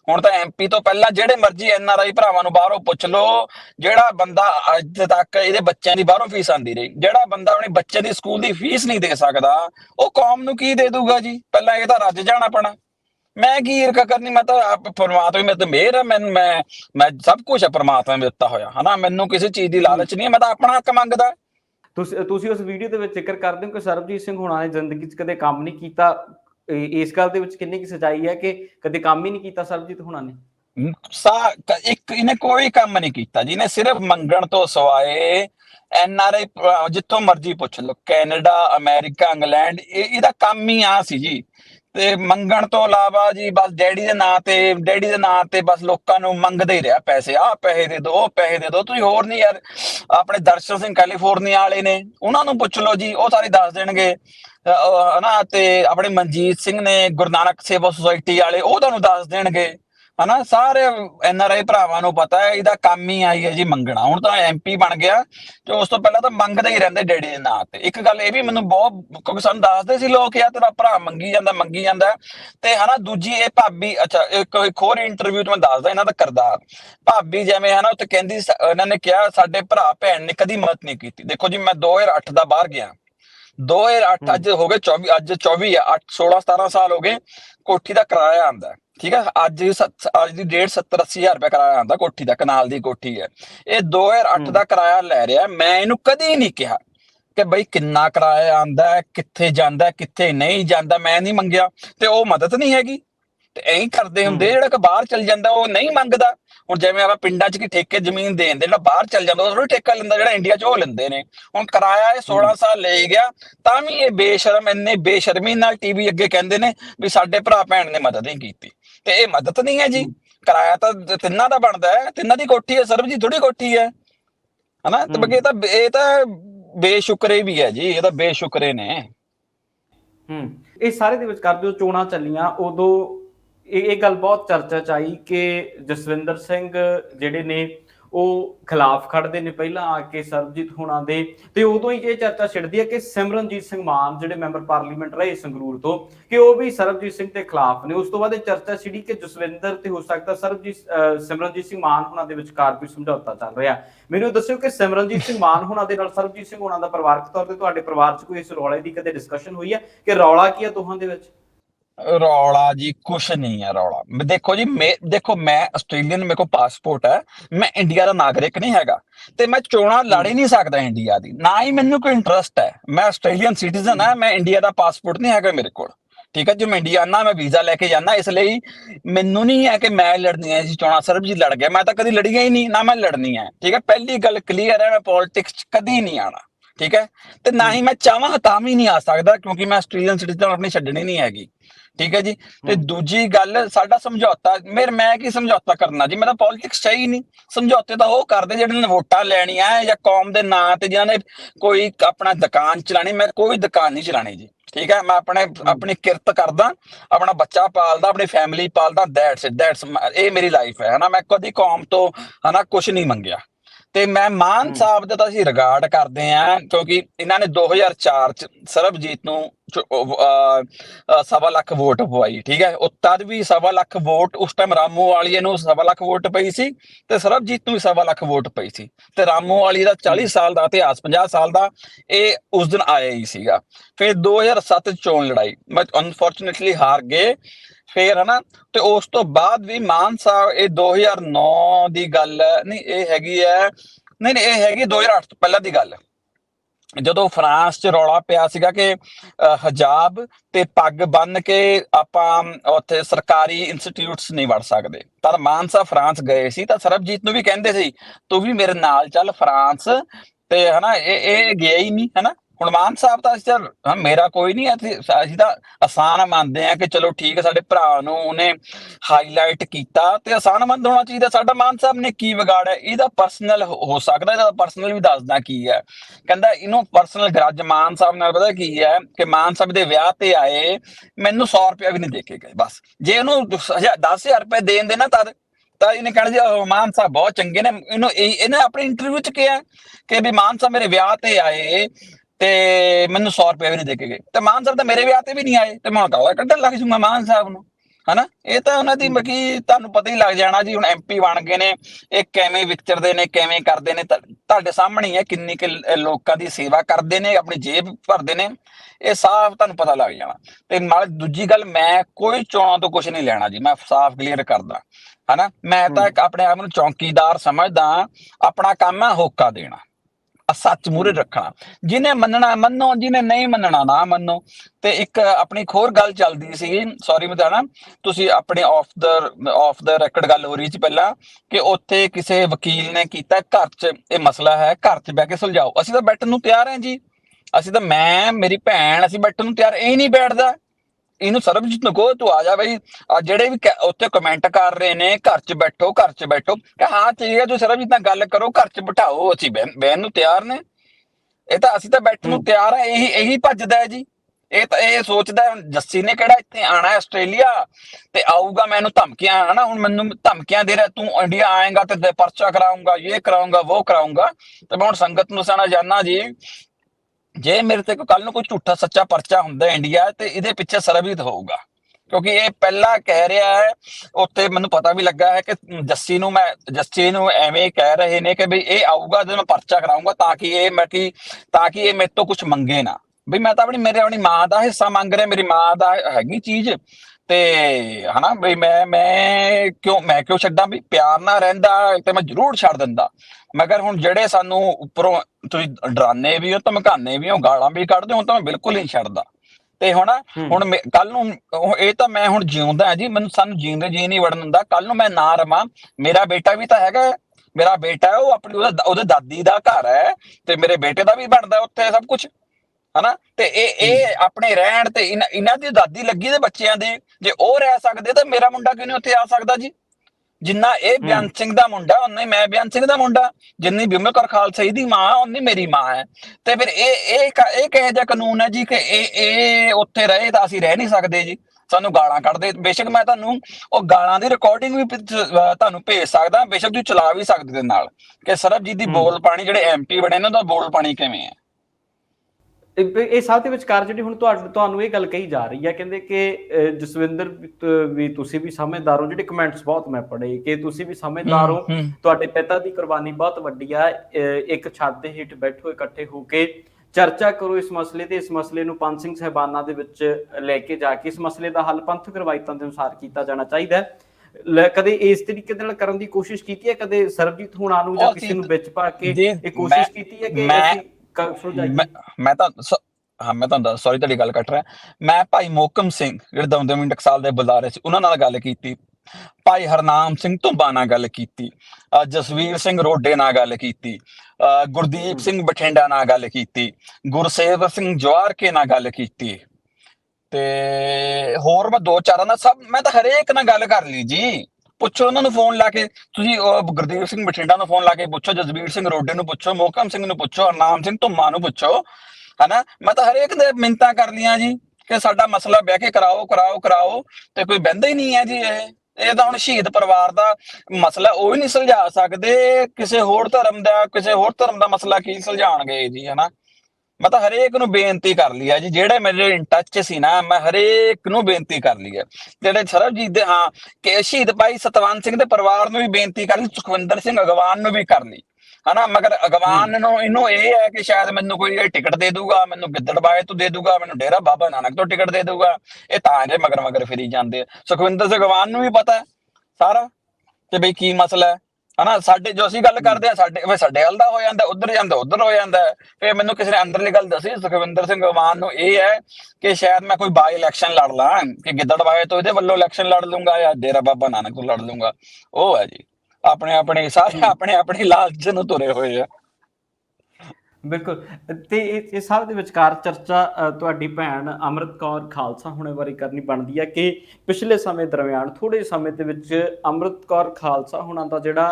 ਹੁਣ ਤਾਂ ਐਮਪੀ ਤੋਂ ਪਹਿਲਾਂ ਜਿਹੜੇ ਮਰਜ਼ੀ ਐਨ ਆਰ ਆਈ ਭਰਾਵਾਂ ਨੂੰ ਬਾਹਰੋਂ ਪੁੱਛ ਲਓ ਜਿਹੜਾ ਬੰਦਾ ਅੱਜ ਤੱਕ ਇਹਦੇ ਬੱਚਿਆਂ ਦੀ ਬਾਹਰੋਂ ਫੀਸ ਆਂਦੀ ਰਹੀ ਜਿਹੜਾ ਬੰਦਾ ਆਪਣੇ ਬੱਚੇ ਦੀ ਸਕੂਲ ਦੀ ਫੀਸ ਨਹੀਂ ਦੇ ਸਕਦਾ ਉਹ ਕੌਮ ਨੂੰ ਕੀ ਦੇ ਦੂਗਾ ਜੀ? ਪਹਿਲਾਂ ਇਹ ਤਾਂ ਰੱਜ ਜਾਣਾ ਪੈਣਾ। ਮੈਂ ਕੀ ਈਰਖਾ ਕਰਨੀ? ਮੈਂ ਤਾਂ ਆਪ ਪਰਮਾਤਮਾ ਮੇਰੇ ਤੇ ਮਿਹਰ ਹੈ ਮੈਂ ਮੈਂ ਸਭ ਕੁਝ ਹੈ ਪਰਮਾਤਮਾ ਨੇ ਦਿੱਤਾ ਹੋਇਆ। ਹਨਾ ਮੈਨੂੰ ਕਿਸੇ ਚੀਜ਼ ਦੀ ਲਾਲਚ ਨਹੀਂ ਹੈ ਮੈਂ ਤਾਂ ਆਪਣਾ ਹੱਕ ਮੰਗਦਾ। ਤੁਸੀਂ ਤੁਸੀਂ ਉਸ ਵੀਡੀਓ ਦੇ ਵਿੱਚ ਜ਼ਿਕਰ ਕਰਦੇ ਹੋ ਕਿ ਸਰਬਜੀਤ ਸਿੰਘ ਹੁਣਾਂ ਨੇ ਜ਼ਿੰਦਗੀ 'ਚ ਕਦੇ ਕੰਮ ਨਹੀਂ ਕੀਤਾ। ਇਸ ਗੱਲ ਦੇ ਵਿੱਚ ਕਿੰਨੀ ਕੀ ਸਚਾਈ ਹੈ ਕਿ ਕਦੇ ਕੰਮ ਹੀ ਨਹੀਂ ਕੀਤਾ ਸਰਬਜੀਤ ਹੁਣਾਂ ਨੇ? ਸਾ ਇੱਕ, ਇਹਨੇ ਕੋਈ ਕੰਮ ਨਹੀਂ ਕੀਤਾ ਜੀ। ਨੇ ਸਿਰਫ ਮੰਗਣ ਤੋਂ ਸਵਾਏ ਐਨ ਆਰ ਆਈ ਜਿੱਥੋਂ ਮਰਜ਼ੀ ਪੁੱਛ ਲਓ। ਕੈਨੇਡਾ, ਅਮਰੀਕਾ, ਇੰਗਲੈਂਡ ਇਹਦਾ ਕੰਮ ਹੀ ਆ ਸੀ ਜੀ। ਤੇ ਮੰਗਣ ਤੋਂ ਇਲਾਵਾ ਜੀ ਬਸ ਡੈਡੀ ਦੇ ਨਾਂ ਤੇ, ਡੈਡੀ ਦੇ ਨਾਂ ਤੇ ਬਸ ਲੋਕਾਂ ਨੂੰ ਮੰਗਦੇ ਹੀ ਰਿਹਾ ਪੈਸੇ। ਆ ਪੈਸੇ ਦੇ ਦਿਓ ਉਹ ਪੈਸੇ ਦੇ ਦਿਓ ਤੁਸੀਂ ਹੋਰ ਨਹੀਂ ਯਾਰ, ਆਪਣੇ ਦਰਸ਼ਨ ਸਿੰਘ ਕੈਲੀਫੋਰਨੀਆ ਵਾਲੇ ਨੇ, ਉਹਨਾਂ ਨੂੰ ਪੁੱਛ ਲਓ ਜੀ, ਉਹ ਸਾਰੇ ਦੱਸ ਦੇਣਗੇ। ਹਨਾ, ਤੇ ਆਪਣੇ ਮਨਜੀਤ ਸਿੰਘ ਨੇ ਗੁਰੂ ਨਾਨਕ ਸੇਵਾ ਸੁਸਾਇਟੀ ਵਾਲੇ, ਉਹ ਤੁਹਾਨੂੰ ਦੱਸ ਦੇਣਗੇ। ਹਨਾ, ਸਾਰੇ ਐਨ ਆਰ ਆਈ ਭਰਾਵਾਂ ਨੂੰ ਪਤਾ ਹੈ, ਇਹਦਾ ਕੰਮ ਹੀ ਆਈ ਹੈ ਜੀ ਮੰਗਣਾ। ਹੁਣ ਤਾਂ ਐਮਪੀ ਬਣ ਗਿਆ ਤੇ ਉਸ ਤੋਂ ਪਹਿਲਾਂ ਤਾਂ ਮੰਗਦੇ ਹੀ ਰਹਿੰਦੇ ਡੈਡੀ ਦੇ ਨਾਂ ਤੇ। ਇੱਕ ਗੱਲ ਇਹ ਵੀ ਮੈਨੂੰ ਬਹੁਤ, ਕਿਉਂਕਿ ਸਾਨੂੰ ਦੱਸਦੇ ਸੀ ਲੋਕ, ਯਾਰ ਤੇਰਾ ਭਰਾ ਮੰਗੀ ਜਾਂਦਾ ਮੰਗੀ ਜਾਂਦਾ। ਤੇ ਹਨਾ, ਦੂਜੀ ਇਹ ਭਾਬੀ, ਅੱਛਾ, ਇੱਕ ਹੋਰ ਇੰਟਰਵਿਊ 'ਚ ਮੈਂ ਦੱਸਦਾ, ਇਹਨਾਂ ਦਾ ਕਰਦਾਰ। ਭਾਬੀ ਜਿਵੇਂ ਹਨਾ, ਉੱਥੇ ਕਹਿੰਦੀ ਇਹਨਾਂ ਨੇ ਕਿਹਾ ਸਾਡੇ ਭਰਾ, ਭੈਣ ਨੇ ਕਦੀ ਮਦਦ ਨਹੀਂ ਕੀਤੀ। ਦੇਖੋ ਜੀ, ਮੈਂ 2008 ਦਾ ਬਾਹਰ ਗਿਆ। 2008 ਅੱਜ ਹੋ ਗਏ 24 ਅੱਜ 24 ਆ 8 16 17 ਸਾਲ ਹੋ ਗਏ ਕੋਠੀ ਦਾ ਕਿਰਾਇਆ ਆਂਦਾ ਠੀਕ ਹੈ ਅੱਜ ਅੱਜ ਦੀ ਡੇਟ 70 80 ਹਜ਼ਾਰ ਰੁਪਏ ਕਿਰਾਇਆ ਆਂਦਾ ਕੋਠੀ ਦਾ ਕਨਾਲ ਦੀ ਕੋਠੀ ਹੈ। ਇਹ 2008 ਦਾ ਕਿਰਾਇਆ ਲੈ ਰਿਹਾ ਮੈਂ ਇਹਨੂੰ ਕਦੀ ਨਹੀਂ ਕਿਹਾ ਕਿ ਬਈ ਕਿੰਨਾ ਕਿਰਾਇਆ ਆਂਦਾ ਕਿੱਥੇ ਜਾਂਦਾ ਕਿੱਥੇ ਨਹੀਂ ਜਾਂਦਾ ਮੈਂ ਨਹੀਂ ਮੰਗਿਆ ਤੇ ਉਹ ਮਦਦ ਨਹੀਂ ਹੈਗੀ। ਤੇ ਐਂ ਕਰਦੇ ਹੁੰਦੇ ਜਿਹੜਾ ਕਿ ਬਾਹਰ ਚਲ ਜਾਂਦਾ ਉਹ ਨਹੀਂ ਮੰਗਦਾ। ਹੁਣ ਜਿਵੇਂ ਆਪਾਂ ਪਿੰਡਾਂ 'ਚ ਕੀ ਠੇਕੇ ਜ਼ਮੀਨ ਦੇਣ ਦੇ ਜਿਹੜਾ ਬਾਹਰ ਚਲ ਜਾਂਦਾ ਉਹ ਠੇਕਾ ਲੈਂਦਾ ਜਿਹੜਾ ਇੰਡੀਆ 'ਚ ਉਹ ਲੈਂਦੇ ਨੇ। ਹੁਣ ਕਿਰਾਇਆ ਇਹ 16 ਸਾਲ ਲੈ ਗਿਆ ਤਾਂ ਵੀ ਇਹ ਬੇਸ਼ਰਮ ਇੰਨੇ ਬੇਸ਼ਰਮੀ ਨਾਲ ਟੀਵੀ ਅੱਗੇ ਕਹਿੰਦੇ ਨੇ ਵੀ ਸਾਡੇ ਭਰਾ ਭੈਣ ਨੇ ਮਦਦ ਨਹੀਂ ਕੀਤੀ। ਤੇ ਇਹ ਮਦਦ ਨਹੀਂ ਹੈ ਜੀ। ਕਿਰਾਇਆ ਤਾਂ ਤਿੰਨਾਂ ਦਾ ਬਣਦਾ ਹੈ ਤਿੰਨਾਂ ਦੀ ਕੋਠੀ ਹੈ ਸਰਬ ਜੀ ਥੋੜੀ ਕੋਠੀ ਹੈ। ਹਨਾ? ਤੇ ਬਗੇ ਤਾਂ ਇਹ ਤਾਂ ਬੇਸ਼ੁਕਰੇ ਵੀ ਹੈ ਜੀ ਇਹ ਤਾਂ ਬੇਸ਼ੁਕਰੇ ਨੇ। ਹੂੰ। ਇਹ ਸਾਰੇ ਦੇ ਵਿੱਚ ਕਰਦੇ ਹੋ ਚੋਣਾਂ ਚੱਲੀਆਂ ਉਦੋਂ ਇਹ ਇਹ ਗੱਲ ਬਹੁਤ ਚਰਚਾ ਚ ਆਈ ਕਿ ਜਸਵਿੰਦਰ ਸਿੰਘ ਜਿਹੜੇ ਨੇ ਉਹ ਖਿਲਾਫ ਖੜਦੇ ਨੇ ਪਹਿਲਾਂ ਆ ਕੇ ਸਰਬਜੀਤ ਹੋਣਾ ਦੇ, ਤੇ ਉਦੋਂ ਹੀ ਇਹ ਚਰਚਾ ਛਿੜਦੀ ਹੈ ਕਿ ਸਿਮਰਨਜੀਤ ਸਿੰਘ ਮਾਨ ਜਿਹੜੇ ਮੈਂਬਰ ਪਾਰਲੀਮੈਂਟ ਰਹੇ ਸੰਗਰੂਰ ਤੋਂ, ਕਿ ਉਹ ਵੀ ਸਰਬਜੀਤ ਸਿੰਘ ਦੇ ਖਿਲਾਫ ਨੇ। ਉਸ ਤੋਂ ਬਾਅਦ ਇਹ ਚਰਚਾ ਛਿੜੀ ਕਿ ਜਸਵਿੰਦਰ ਤੇ ਹੋ ਸਕਦਾ ਸਰਬਜੀਤ ਸਿਮਰਨਜੀਤ ਸਿੰਘ ਮਾਨ ਹੁਣਾਂ ਦੇ ਵਿਚਕਾਰ ਕੋਈ ਸਮਝੌਤਾ ਚੱਲ ਰਿਹਾ। ਮੈਨੂੰ ਦੱਸਿਓ ਕਿ ਸਿਮਰਨਜੀਤ ਸਿੰਘ ਮਾਨ ਹੋਣਾ ਦੇ ਨਾਲ ਸਰਬਜੀਤ ਸਿੰਘ ਹੋਣਾ ਦਾ ਪਰਿਵਾਰਕ ਤੌਰ ਤੇ ਤੁਹਾਡੇ ਪਰਿਵਾਰ 'ਚ ਕੋਈ ਇਸ ਰੌਲੇ ਦੀ ਕਦੇ ਡਿਸਕਸ਼ਨ ਹੋਈ ਹੈ? ਕਿ ਰੌਲਾ ਕੀ ਹੈ ਦੋਹਾਂ ਦੇ ਵਿੱਚ? ਰੌਲਾ ਜੀ, ਕੁਛ ਨਹੀਂ ਹੈ ਰੌਲਾ। ਦੇਖੋ ਜੀ, ਮੈਂ, ਦੇਖੋ ਮੈਂ ਆਸਟ੍ਰੇਲੀਅਨ ਮੇਰੇ ਕੋਲ ਪਾਸਪੋਰਟ ਹੈ, ਮੈਂ ਇੰਡੀਆ ਦਾ ਨਾਗਰਿਕ ਨਹੀਂ ਹੈਗਾ ਤੇ ਮੈਂ ਚੋਣਾਂ ਲੜ ਹੀ ਨਹੀਂ ਸਕਦਾ ਇੰਡੀਆ ਦੀ, ਨਾ ਹੀ ਮੈਨੂੰ ਕੋਈ ਇੰਟਰਸਟ ਹੈ। ਮੈਂ ਆਸਟ੍ਰੇਲੀਅਨ ਸਿਟੀਜ਼ਨ ਹਾਂ, ਮੈਂ ਇੰਡੀਆ ਦਾ ਪਾਸਪੋਰਟ ਨਹੀਂ ਹੈਗਾ ਮੇਰੇ ਕੋਲ। ਠੀਕ ਹੈ, ਜੇ ਮੈਂ ਇੰਡੀਆ ਆਨਾ ਮੈਂ ਵੀਜ਼ਾ ਲੈ ਕੇ ਜਾਣਾ ਇਸ ਲਈ ਮੈਨੂੰ ਨਹੀਂ ਹੈ ਕਿ ਮੈਂ ਲੜਨੀ ਹੈ, ਜੀ ਚੋਣਾਂ ਸਰਬ ਜੀ ਲੜ ਗਿਆ ਮੈਂ ਤਾਂ ਕਦੀ ਲੜੀਆਂ ਹੀ ਨਹੀਂ, ਨਾ ਮੈਂ ਲੜਨੀ ਹੈ। ਠੀਕ ਹੈ, ਪਹਿਲੀ ਗੱਲ ਕਲੀਅਰ ਹੈ, ਮੈਂ ਪੋਲਿਟਿਕਸ 'ਚ ਕਦੀ ਨਹੀਂ ਆਣਾ ਠੀਕ ਹੈ, ਤੇ ਨਾ ਹੀ ਮੈਂ ਚਾਹਾਂ ਤਾਂ ਵੀ ਨਹੀਂ ਆ ਸਕਦਾ, ਕਿਉਂਕਿ ਮੈਂ ਆਸਟ੍ਰੇਲੀਅਨ ਸਿਟੀਜ਼ਨ ਆਪਣੀ ਛੱਡਣੀ ਨਹੀਂ ਹੈਗੀ। ਠੀਕ ਹੈ ਜੀ? ਤੇ ਦੂਜੀ ਗੱਲ ਸਾਡਾ ਸਮਝੌਤਾ ਮੇਰੇ ਮੈਂ ਕੀ ਸਮਝੌਤਾ ਕਰਨਾ ਜੀ? ਮੇਰਾ ਪੋਲਿਟਿਕਸ ਚਾਹੀ ਨਹੀਂ। ਸਮਝੌਤੇ ਤਾਂ ਉਹ ਕਰਦੇ ਜਿਹੜੇ ਨੇ ਵੋਟਾਂ ਲੈਣੀਆਂ ਜਾਂ ਕੌਮ ਦੇ ਨਾਂ ਤੇ ਜਿਹਨਾਂ ਨੇ ਕੋਈ ਆਪਣਾ ਦੁਕਾਨ ਚਲਾਣੀ ਮੈਂ ਕੋਈ ਦੁਕਾਨ ਨਹੀਂ ਚਲਾਣੀ ਜੀ। ਠੀਕ ਹੈ? ਮੈਂ ਆਪਣੇ ਆਪਣੀ ਕਿਰਤ ਕਰਦਾ ਆਪਣਾ ਬੱਚਾ ਪਾਲਦਾ ਆਪਣੀ ਫੈਮਿਲੀ ਪਾਲਦਾ ਦੈਟਸ ਇਟ ਦੈਟਸ ਇਹ ਮੇਰੀ ਲਾਈਫ ਹੈ ਹਨਾ? ਮੈਂ ਕਦੀ ਕੌਮ ਤੋਂ ਹਨਾ ਕੁਝ ਨਹੀਂ ਮੰਗਿਆ। ਤੇ ਮੈਂ ਮਾਨ ਸਾਹਿਬ ਦਾ ਤਾਂ ਅਸੀਂ ਰਿਗਾਰਡ ਕਰਦੇ ਆ ਕਿਉਂਕਿ ਇਹਨਾਂ ਨੇ 2004 ਚ ਸਰਬਜੀਤ ਨੂੰ ਸਵਾ ਲੱਖ ਵੋਟ ਪਵਾਈ ਠੀਕ ਹੈ? ਉਹ ਤਦ ਵੀ ਸਵਾ ਲੱਖ ਵੋਟ ਉਸ ਟਾਈਮ ਰਾਮੂ ਵਾਲੀਏ ਨੂੰ ਸਵਾ ਲੱਖ ਵੋਟ ਪਈ ਸੀ ਤੇ ਸਰਬਜੀਤ ਨੂੰ ਵੀ ਸਵਾ ਲੱਖ ਵੋਟ ਪਈ ਸੀ। ਤੇ ਰਾਮੂ ਵਾਲੀ ਦਾ 40 ਸਾਲ ਦਾ ਇਤਿਹਾਸ 50 ਸਾਲ ਦਾ ਇਹ ਉਸ ਦਿਨ ਆਇਆ ਹੀ ਸੀਗਾ। ਫਿਰ 2007 ਚ ਚੋਣ ਲੜਾਈ ਬਟ ਅਨਫੋਰਚੂਨੇਟਲੀ ਹਾਰ ਗਏ। ਫੇਰ ਹਨਾ, ਤੇ ਉਸ ਤੋਂ ਬਾਅਦ ਵੀ ਮਾਨ ਸਾਹਿਬ, ਇਹ 2009 ਦੀ ਗੱਲ ਨਹੀਂ, ਇਹ ਹੈਗੀ ਹੈ, ਨਹੀਂ ਨਹੀਂ, ਇਹ ਹੈਗੀ 2008 ਤੋਂ ਪਹਿਲਾਂ ਦੀ ਗੱਲ ਜਦੋਂ ਫਰਾਂਸ 'ਚ ਰੌਲਾ ਪਿਆ ਸੀਗਾ ਕਿ ਹਜਾਬ ਤੇ ਪੱਗ ਬੰਨ ਕੇ ਆਪਾਂ, ਉੱਥੇ ਸਰਕਾਰੀ ਇੰਸਟੀਚਿਊਟਸ ਨਹੀਂ ਵੜ ਸਕਦੇ। ਪਰ ਮਾਨਸਾ ਫਰਾਂਸ ਗਏ ਸੀ, ਤਾਂ ਸਰਬਜੀਤ ਨੂੰ ਵੀ ਕਹਿੰਦੇ ਸੀ, ਤੂੰ ਵੀ ਮੇਰੇ ਨਾਲ ਚੱਲ ਫਰਾਂਸ। ਤੇ ਹਨਾ, ਇਹ ਇਹ ਗਿਆ ਹੀ ਨਹੀਂ, ਹਨਾ? ਹੁਣ ਮਾਨ ਸਾਹਿਬ ਤਾਂ ਅਸੀਂ ਤਾਂ ਮੇਰਾ ਕੋਈ ਨਹੀਂ, ਅਸੀਂ ਤਾਂ ਆਸਾਨ ਮੰਨਦੇ ਆ ਕਿ ਚਲੋ ਠੀਕ ਹੈ ਸਾਡੇ ਭਰਾ ਨੂੰ ਉਹਨੇ ਹਾਈਲਾਈਟ ਕੀਤਾ ਤੇ ਆਸਾਨ ਮੰਦ ਹੋਣਾ ਚਾਹੀਦਾ। ਸਾਡਾ ਮਾਨ ਸਾਹਿਬ ਨੇ ਕੀ ਵਿਗਾੜਿਆ? ਇਹਦਾ ਪਰਸਨਲ ਹੋ ਸਕਦਾ, ਇਹਦਾ ਪਰਸਨਲ ਵੀ ਦੱਸਦਾ ਕੀ ਹੈ। ਕਹਿੰਦਾ ਇਹਨੂੰ ਪਰਸਨਲ ਗਰਜ ਮਾਨ ਸਾਹਿਬ ਨਾਲ ਪਤਾ ਕੀ ਹੈ ਕਿ ਮਾਨ ਸਾਹਿਬ ਦੇ ਵਿਆਹ ਤੇ ਆਏ, ਮੈਨੂੰ 100 ਰੁਪਇਆ ਵੀ ਨਹੀਂ ਦੇ ਕੇ ਗਏ, ਬਸ। ਜੇ ਉਹਨੂੰ 10000 ਰੁਪਏ ਦੇਣ ਦੇ ਨਾ ਤਦ, ਤਾਂ ਇਹਨੇ ਕਹਿਣਾ ਜੀ ਮਾਨ ਸਾਹਿਬ ਬਹੁਤ ਚੰਗੇ ਨੇ। ਇਹਨੂੰ ਇਹਨੇ ਆਪਣੇ ਇੰਟਰਵਿਊ ਚ ਕਿਹਾ ਕਿ ਵੀ ਮਾਨ ਸਾਹਿਬ ਮੇਰੇ ਵਿਆਹ ਤੇ ਆਏ ਤੇ ਮੈਨੂੰ 100 ਰੁਪਏ ਵੀ ਨਹੀਂ ਦੇ ਕੇ ਗਏ। ਤੇ ਮਾਨ ਸਾਹਿਬ ਤਾਂ ਮੇਰੇ ਵਿਆਹ ਤੇ ਵੀ ਨਹੀਂ ਆਏ ਤੇ ਮੈਂ ਗਾਲਾਂ ਕੱਢਣ ਲੱਗ ਜੂਗਾ ਮਾਨ ਸਾਹਿਬ ਨੂੰ ਹਨਾ? ਇਹ ਤਾਂ ਉਹਨਾਂ ਦੀ ਮਕੀ ਤੁਹਾਨੂੰ ਪਤਾ ਹੀ ਲੱਗ ਜਾਣਾ ਜੀ ਹੁਣ ਐਮਪੀ ਬਣ ਗਏ ਨੇ ਇਹ ਕਿਵੇਂ ਵਿਚਰਦੇ ਨੇ ਕਿਵੇਂ ਕਰਦੇ ਨੇ ਤੁਹਾਡੇ ਸਾਹਮਣੇ ਹੀ ਹੈ ਕਿੰਨੀ ਕਿ ਲੋਕਾਂ ਦੀ ਸੇਵਾ ਕਰਦੇ ਨੇ ਆਪਣੀ ਜੇਬ ਭਰਦੇ ਨੇ ਇਹ ਸਾਫ਼ ਤੁਹਾਨੂੰ ਪਤਾ ਲੱਗ ਜਾਣਾ। ਤੇ ਨਾਲ ਦੂਜੀ ਗੱਲ ਮੈਂ ਕੋਈ ਚੋਣਾਂ ਤੋਂ ਕੁਝ ਨਹੀਂ ਲੈਣਾ ਜੀ ਮੈਂ ਸਾਫ਼ ਕਲੀਅਰ ਕਰਦਾ ਹਨਾ? ਮੈਂ ਤਾਂ ਆਪਣੇ ਆਪ ਨੂੰ ਚੌਕੀਦਾਰ ਸਮਝਦਾ ਆਪਣਾ ਕੰਮ ਹੈ ਹੋਕਾ ਦੇਣਾ। ਸੱਚ ਮੂਰੇ ਰੱਖਣਾ ਜਿਹਨੇ ਮੰਨਣਾ, ਮੰਨੋ, ਜਿਹਨੇ ਨਹੀਂ ਮੰਨਣਾ, ਨਾ ਮੰਨੋ। ਤੇ ਇੱਕ ਆਪਣੀ ਇੱਕ ਹੋਰ ਗੱਲ ਚੱਲਦੀ ਸੀ ਸੌਰੀ ਮੈਂ ਤੁਸੀਂ ਆਪਣੇ off the off the record ਗੱਲ ਹੋ ਰਹੀ ਸੀ ਪਹਿਲਾਂ, ਕਿ ਉੱਥੇ ਕਿਸੇ ਵਕੀਲ ਨੇ ਕੀਤਾ ਘਰ 'ਚ, ਇਹ ਮਸਲਾ ਹੈ, ਘਰ 'ਚ ਬਹਿ ਕੇ ਸੁਲਝਾਓ। ਅਸੀਂ ਤਾਂ ਬੈਠਣ ਨੂੰ ਤਿਆਰ ਹਾਂ ਜੀ। ਅਸੀਂ ਤਾਂ ਮੈਂ, ਮੇਰੀ ਭੈਣ, ਅਸੀਂ ਬੈਠਣ ਨੂੰ ਤਿਆਰ, ਇਹ ਨਹੀਂ ਬੈਠਦਾ। ਇਹਨੂੰ ਸਰਬਜੀਤ ਨੂੰ ਕਹੋ ਤੂੰ ਆ ਜਾ ਬਈ। ਆ ਜਿਹੜੇ ਵੀ ਉੱਥੇ ਕਮੈਂਟ ਕਰ ਰਹੇ ਨੇ ਘਰ 'ਚ ਬੈਠੋ ਘਰ 'ਚ ਬੈਠੋ। ਕਿ ਹਾਂ ਠੀਕ ਹੈ ਤੂੰ ਸਰਬਜੀਤ ਨਾਲ ਗੱਲ ਕਰੋ ਘਰ 'ਚ ਬਿਠਾਓ ਅਸੀਂ ਬਹਿਣ ਨੂੰ ਤਿਆਰ ਨੇ। ਇਹ ਤਾਂ ਅਸੀਂ ਤਾਂ ਬੈਠਣ ਨੂੰ ਤਿਆਰ ਆ ਇਹੀ ਇਹੀ ਭੱਜਦਾ ਹੈ ਜੀ। ਇਹ ਤਾਂ ਇਹ ਸੋਚਦਾ ਜੱਸੀ ਨੇ ਕਿਹੜਾ ਇੱਥੇ ਆਣਾ ਹੈ ਆਸਟ੍ਰੇਲੀਆ? ਤੇ ਆਊਗਾ ਮੈਨੂੰ ਧਮਕੀਆਂ ਹਨਾ ਹੁਣ ਮੈਨੂੰ ਧਮਕੀਆਂ ਦੇ ਰਿਹਾ ਤੂੰ ਇੰਡੀਆ ਆਏਗਾ ਤੇ ਪਰਚਾ ਕਰਾਉਂਗਾ ਇਹ ਕਰਾਉਂਗਾ ਉਹ ਕਰਾਉਂਗਾ ਤੇ ਮੈਂ ਹੁਣ ਸੰਗਤ ਨੂੰ ਸਾਨਾ ਜਾਨਾ ਜੀ ਜੇ ਮੇਰੇ ਤੇ ਕੱਲ ਨੂੰ ਕੋਈ ਝੂਠਾ ਸੱਚਾ ਪਰਚਾ ਹੁੰਦਾ ਇੰਡੀਆ ਤੇ ਇਹਦੇ ਪਿੱਛੇ ਸਰਬਜੀਤ ਹੋਊਗਾ। ਕਿਉਂਕਿ ਇਹ ਪਹਿਲਾਂ ਕਹਿ ਰਿਹਾ ਹੈ ਉੱਥੇ ਮੈਨੂੰ ਪਤਾ ਵੀ ਲੱਗਾ ਹੈ ਕਿ ਜੱਸੀ ਨੂੰ ਮੈਂ ਜੱਸੀ ਨੂੰ ਐਵੇਂ ਕਹਿ ਰਹੇ ਨੇ ਕਿ ਵੀ ਇਹ ਆਊਗਾ ਤੇ ਮੈਂ ਪਰਚਾ ਕਰਾਉਂਗਾ ਤਾਂ ਕਿ ਇਹ ਮੈਂ ਕਿ ਤਾਂ ਕਿ ਇਹ ਮੇਰੇ ਤੋਂ ਕੁਝ ਮੰਗੇ ਨਾ। ਵੀ ਮੈਂ ਤਾਂ ਆਪਣੀ ਮੇਰੇ ਆਪਣੀ ਮਾਂ ਦਾ ਹਿੱਸਾ ਮੰਗ ਰਿਹਾ, ਮੇਰੀ ਮਾਂ ਦਾ ਹੈਗੀ ਚੀਜ਼। ਤੇ ਹਨਾ ਵੀ ਮੈਂ ਮੈਂ ਕਿਉਂ ਮੈਂ ਕਿਉਂ ਛੱਡਾਂ ਵੀ ਪਿਆਰ ਨਾਲ ਰਹਿੰਦਾ ਤੇ ਮੈਂ ਜ਼ਰੂਰ ਛੱਡ ਦਿੰਦਾ। ਮਗਰ ਹੁਣ ਜਿਹੜੇ ਸਾਨੂੰ ਉੱਪਰੋਂ ਤੁਸੀਂ ਡਰਾਨੇ ਵੀ ਹੋ ਧਮਕਾਨੇ ਵੀ ਹੋ ਗਾਲਾਂ ਵੀ ਕੱਢਦੇ ਹੋ ਤਾਂ ਮੈਂ ਬਿਲਕੁਲ ਨਹੀਂ ਛੱਡਦਾ। ਤੇ ਹੁਣ। ਹੁਣ ਕੱਲ ਨੂੰ ਇਹ ਤਾਂ ਮੈਂ ਹੁਣ ਜਿਉਂਦਾ ਜੀ ਮੈਨੂੰ ਸਾਨੂੰ ਜਿਉਂਦੇ ਜੀ ਨਹੀਂ ਵੜਨ ਦਿੰਦਾ। ਕੱਲ ਨੂੰ ਮੈਂ ਨਾ ਰਵਾਂ। ਮੇਰਾ ਬੇਟਾ ਵੀ ਤਾਂ ਹੈਗਾ। ਮੇਰਾ ਬੇਟਾ ਹੈ, ਉਹ ਆਪਣੀ ਉਹਦਾ ਦਾਦੀ ਦਾ ਘਰ ਹੈ ਤੇ ਮੇਰੇ ਬੇਟੇ ਦਾ ਵੀ ਬਣਦਾ ਉੱਥੇ ਸਭ ਕੁਝ ਹਨਾ? ਤੇ ਇਹ ਇਹ ਆਪਣੇ ਰਹਿਣ ਤੇ ਇਹਨਾਂ ਦੀ ਦਾਦੀ ਲੱਗੀ ਦੇ ਬੱਚਿਆਂ ਦੀ। ਜੇ ਉਹ ਰਹਿ ਸਕਦੇ ਤਾਂ ਮੇਰਾ ਮੁੰਡਾ ਕਿਉਂ ਨਹੀਂ ਉੱਥੇ ਆ ਸਕਦਾ ਜੀ? ਜਿੰਨਾ ਇਹ ਬਿਆਨ ਸਿੰਘ ਦਾ ਮੁੰਡਾ ਉਨਾ ਹੀ ਮੈਂ ਬਿਆਨ ਸਿੰਘ ਦਾ ਮੁੰਡਾ। ਜਿੰਨੀ ਬਿਮਲ ਕੌਰ ਖਾਲਸਾ ਦੀ ਮਾਂ ਉਨੀ ਮੇਰੀ ਮਾਂ ਹੈ ਤੇ ਫਿਰ ਇਹ ਇਹ ਇਹ ਕਿਹੋ ਜਿਹਾ ਕਾਨੂੰਨ ਹੈ ਜੀ ਕਿ ਇਹ ਇਹ ਉੱਥੇ ਰਹੇ ਤਾਂ ਅਸੀਂ ਰਹਿ ਨਹੀਂ ਸਕਦੇ ਜੀ? ਸਾਨੂੰ ਗਾਲਾਂ ਕੱਢਦੇ ਬੇਸ਼ੱਕ ਮੈਂ ਤੁਹਾਨੂੰ ਉਹ ਗਾਲਾਂ ਦੀ ਰਿਕਾਰਡਿੰਗ ਵੀ ਤੁਹਾਨੂੰ ਭੇਜ ਸਕਦਾ। ਬੇਸ਼ੱਕ ਤੁਸੀਂ ਚਲਾ ਵੀ ਸਕਦੇ ਦੇ ਨਾਲ। ਕਿ ਸਰਬਜੀਤ ਦੀ। ਬੋਲ ਪਾਣੀ ਜਿਹੜੇ ਐਮਪੀ ਬਣੇ ਨੇ ਉਹਨਾਂ ਦਾ ਬੋਲ ਪਾਣੀ ਕਿਵੇਂ ਹੈ? ਇਹ ਸਭ ਦੇ ਵਿਚਕਾਰ ਜਿਹੜੀ ਹੁਣ ਤੁਹਾਨੂੰ ਤੁਹਾਨੂੰ ਇਹ ਗੱਲ ਕਹੀ ਜਾ ਰਹੀ ਹੈ ਕਹਿੰਦੇ ਕਿ ਜਸਵਿੰਦਰ ਵੀ ਤੁਸੀਂ ਵੀ ਸਮਝਦਾਰ ਹੋ ਜਿਹੜੇ ਕਮੈਂਟਸ ਬਹੁਤ ਮੈਂ ਪੜ੍ਹੇ ਕਿ ਤੁਸੀਂ ਵੀ ਸਮਝਦਾਰ ਹੋ। ਤੁਹਾਡੇ ਪਿਤਾ ਦੀ ਕੁਰਬਾਨੀ ਬਹੁਤ ਵੱਡੀ ਆ ਇੱਕ ਛੱਤ ਦੇ ਹੇਠ ਬੈਠੋ ਇਕੱਠੇ ਹੋ ਕੇ ਚਰਚਾ ਕਰੋ ਇਸ ਮਸਲੇ ਤੇ ਇਸ ਮਸਲੇ ਨੂੰ ਪੰਜ ਸਿੰਘ ਸਹਿਬਾਨਾਂ ਦੇ ਵਿੱਚ ਲੈ ਕੇ ਜਾ ਕੇ ਇਸ ਮਸਲੇ ਦਾ ਹੱਲ ਪੰਥਕ ਰਵਾਇਤਾਂ ਦੇ ਅਨੁਸਾਰ ਕੀਤਾ ਜਾਣਾ ਚਾਹੀਦਾ ਹੈ ਕਦੇ ਇਸ ਤਰੀਕੇ ਨਾਲ ਕਰਨ ਦੀ ਕੋਸ਼ਿਸ਼ ਕੀਤੀ ਹੈ ਕਦੇ ਸਰਬਜੀਤ ਹੁਣਾ ਨੂੰ ਜਾਂ ਕਿਸੇ ਨੂੰ ਵਿੱਚ ਪਾ ਕੇ ਇਹ ਕੋਸ਼ਿਸ਼ ਕੀਤੀ ਹੈ ਕਿ ਮੈਂ- ਤਾਂ ਹਾਂ ਮੈਂ ਤੁਹਾਨੂੰ ਸੌਰੀ ਤੁਹਾਡੀ ਗੱਲ ਕੱਟ ਰਿਹਾ। ਮੈਂ ਭਾਈ ਮੋਕਮ ਸਿੰਘ ਜਿਹੜੇ ਦਮਦਮੀ ਟਕਸਾਲ ਦੇ ਬੁਲਾਰੇ ਸੀ ਉਹਨਾਂ ਨਾਲ ਗੱਲ ਕੀਤੀ। ਭਾਈ ਹਰਨਾਮ ਸਿੰਘ ਧੁੰਬਾ ਨਾਲ ਗੱਲ ਕੀਤੀ। ਜਸਵੀਰ ਸਿੰਘ ਰੋਡੇ ਨਾਲ ਗੱਲ ਕੀਤੀ। ਗੁਰਦੀਪ ਸਿੰਘ ਬਠਿੰਡਾ ਨਾਲ ਗੱਲ ਕੀਤੀ। ਗੁਰਸੇਵ ਸਿੰਘ ਜਵਾਰਕੇ ਨਾਲ ਗੱਲ ਕੀਤੀ। ਤੇ ਹੋਰ ਮੈਂ ਦੋ ਚਾਰਾਂ ਨਾਲ ਸਭ ਮੈਂ ਤਾਂ ਹਰੇਕ ਨਾਲ ਗੱਲ ਕਰ ਲਈ ਜੀ। ਪੁੱਛੋ ਉਹਨਾਂ ਨੂੰ ਫੋਨ ਲਾ ਕੇ, ਤੁਸੀਂ, ਉਹ ਗੁਰਦੀਪ ਸਿੰਘ ਬਠਿੰਡਾ ਨੂੰ ਫੋਨ ਲਾ ਕੇ ਪੁੱਛੋ ਜਸਬੀਰ ਸਿੰਘ ਰੋਡੇ ਨੂੰ ਪੁੱਛੋ ਮੋਕਮ ਸਿੰਘ ਨੂੰ ਪੁੱਛੋ ਹਰਨਾਮ ਸਿੰਘ ਧੁੰਮਾ ਨੂੰ ਪੁੱਛੋ, ਹਨਾ? ਮੈਂ ਤਾਂ ਹਰੇਕ ਦੇ ਮਿੰਤਾਂ ਕਰ ਲੀਆਂ ਜੀ ਕਿ ਸਾਡਾ ਮਸਲਾ ਬਹਿ ਕੇ ਕਰਾਓ ਕਰਾਓ ਕਰਾਓ ਤੇ ਕੋਈ ਬਹਿੰਦਾ ਹੀ ਨਹੀਂ ਹੈ ਜੀ ਇਹ। ਇਹ ਤਾਂ ਹੁਣ ਸ਼ਹੀਦ ਪਰਿਵਾਰ ਦਾ ਮਸਲਾ, ਉਹ ਹੀ ਨਹੀਂ ਸੁਲਝਾ ਸਕਦੇ। ਕਿਸੇ ਹੋਰ ਧਰਮ ਦਾ, ਕਿਸੇ ਹੋਰ ਧਰਮ ਦਾ ਮਸਲਾ ਕੀ ਸੁਲਝਾਣਗੇ ਜੀ, ਹਨਾ? ਮੈਂ ਤਾਂ ਹਰੇਕ ਨੂੰ ਬੇਨਤੀ ਕਰ ਲਈ ਆ ਜੀ ਜਿਹੜੇ ਮੇਰੇ ਇਨ ਟੱਚ ਸੀ ਨਾ ਮੈਂ ਹਰੇਕ ਨੂੰ ਬੇਨਤੀ ਕਰ ਲਈ ਹੈ ਜਿਹੜੇ ਸਰਬਜੀਤ ਦੇ ਹਾਂ ਕਿ ਸ਼ਹੀਦ ਭਾਈ ਸਤਵੰਤ ਸਿੰਘ ਦੇ ਪਰਿਵਾਰ ਨੂੰ ਵੀ ਬੇਨਤੀ ਕਰ ਲਈ ਸੁਖਵਿੰਦਰ ਸਿੰਘ ਅਗਵਾਨ ਨੂੰ ਵੀ ਕਰ ਲਈ। ਹਨਾ ਮਗਰ ਅਗਵਾਨ ਨੂੰ ਇਹਨੂੰ ਇਹ ਹੈ ਕਿ ਸ਼ਾਇਦ ਮੈਨੂੰ ਕੋਈ ਇਹ ਟਿਕਟ ਦੇ ਦੂਗਾ ਮੈਨੂੰ ਗਿੱਦੜਬਾਏ ਤੋਂ ਦੇ ਦੂਗਾ ਮੈਨੂੰ ਡੇਰਾ ਬਾਬਾ ਨਾਨਕ ਤੋਂ ਟਿਕਟ ਦੇ ਦੂਗਾ ਇਹ ਤਾਂ ਇਹਦੇ ਮਗਰ ਮਗਰ ਫਿਰੀ ਜਾਂਦੇ ਆ। ਸੁਖਵਿੰਦਰ ਸਿੰਘ ਅਗਵਾਨ ਨੂੰ ਵੀ ਪਤਾ ਹੈ ਸਾਰਾ ਕਿ ਬਈ ਕੀ ਮਸਲਾ ਹੈ। ਹਨਾ, ਸਾਡੇ ਜੋ ਅਸੀਂ ਗੱਲ ਕਰਦੇ ਆ ਸਾਡੇ ਫਿਰ ਸਾਡੇ ਹੱਲ ਦਾ ਹੋ ਜਾਂਦਾ, ਉਧਰ ਜਾਂਦਾ, ਉਧਰ ਹੋ ਜਾਂਦਾ। ਫਿਰ ਮੈਨੂੰ ਕਿਸੇ ਨੇ ਅੰਦਰਲੀ ਗੱਲ ਦੱਸੀ, ਸੁਖਵਿੰਦਰ ਸਿੰਘ ਅਗਵਾਨ ਨੂੰ ਇਹ ਹੈ ਕਿ ਸ਼ਾਇਦ ਮੈਂ ਕੋਈ ਬਾਈ ਇਲੈਕਸ਼ਨ ਲੜ ਲਾਂ, ਕਿ ਗਿੱਦੜਵਾਏ ਤੋਂ ਇਹਦੇ ਵੱਲੋਂ ਇਲੈਕਸ਼ਨ ਲੜ ਲੂੰਗਾ ਜਾਂ ਡੇਰਾ ਬਾਬਾ ਨਾਨਕ ਤੋਂ ਲੜ ਲੂੰਗਾ। ਉਹ ਹੈ ਜੀ। ਆਪਣੇ ਆਪਣੇ ਸਾਰੇ ਆਪਣੇ ਆਪਣੇ ਲਾਲਚ ਨੂੰ ਤੁਰੇ ਹੋਏ ਆ। ਬਿਲਕੁਲ। ਤੇ ਇਹ ਇਹ ਸਭ ਦੇ ਵਿਚਕਾਰ ਚਰਚਾ ਅ, ਤੁਹਾਡੀ ਭੈਣ ਅਮਰਤ ਕੌਰ ਖਾਲਸਾ ਹੁਣੇ ਬਾਰੇ ਕਰਨੀ ਬਣਦੀ ਹੈ ਕਿ ਪਿਛਲੇ ਸਮੇਂ ਦਰਮਿਆਨ ਥੋੜੇ ਸਮੇਂ ਦੇ ਵਿੱਚ ਅਮਰਤ ਕੌਰ ਖਾਲਸਾ ਹੁਣਾਂ ਦਾ ਜਿਹੜਾ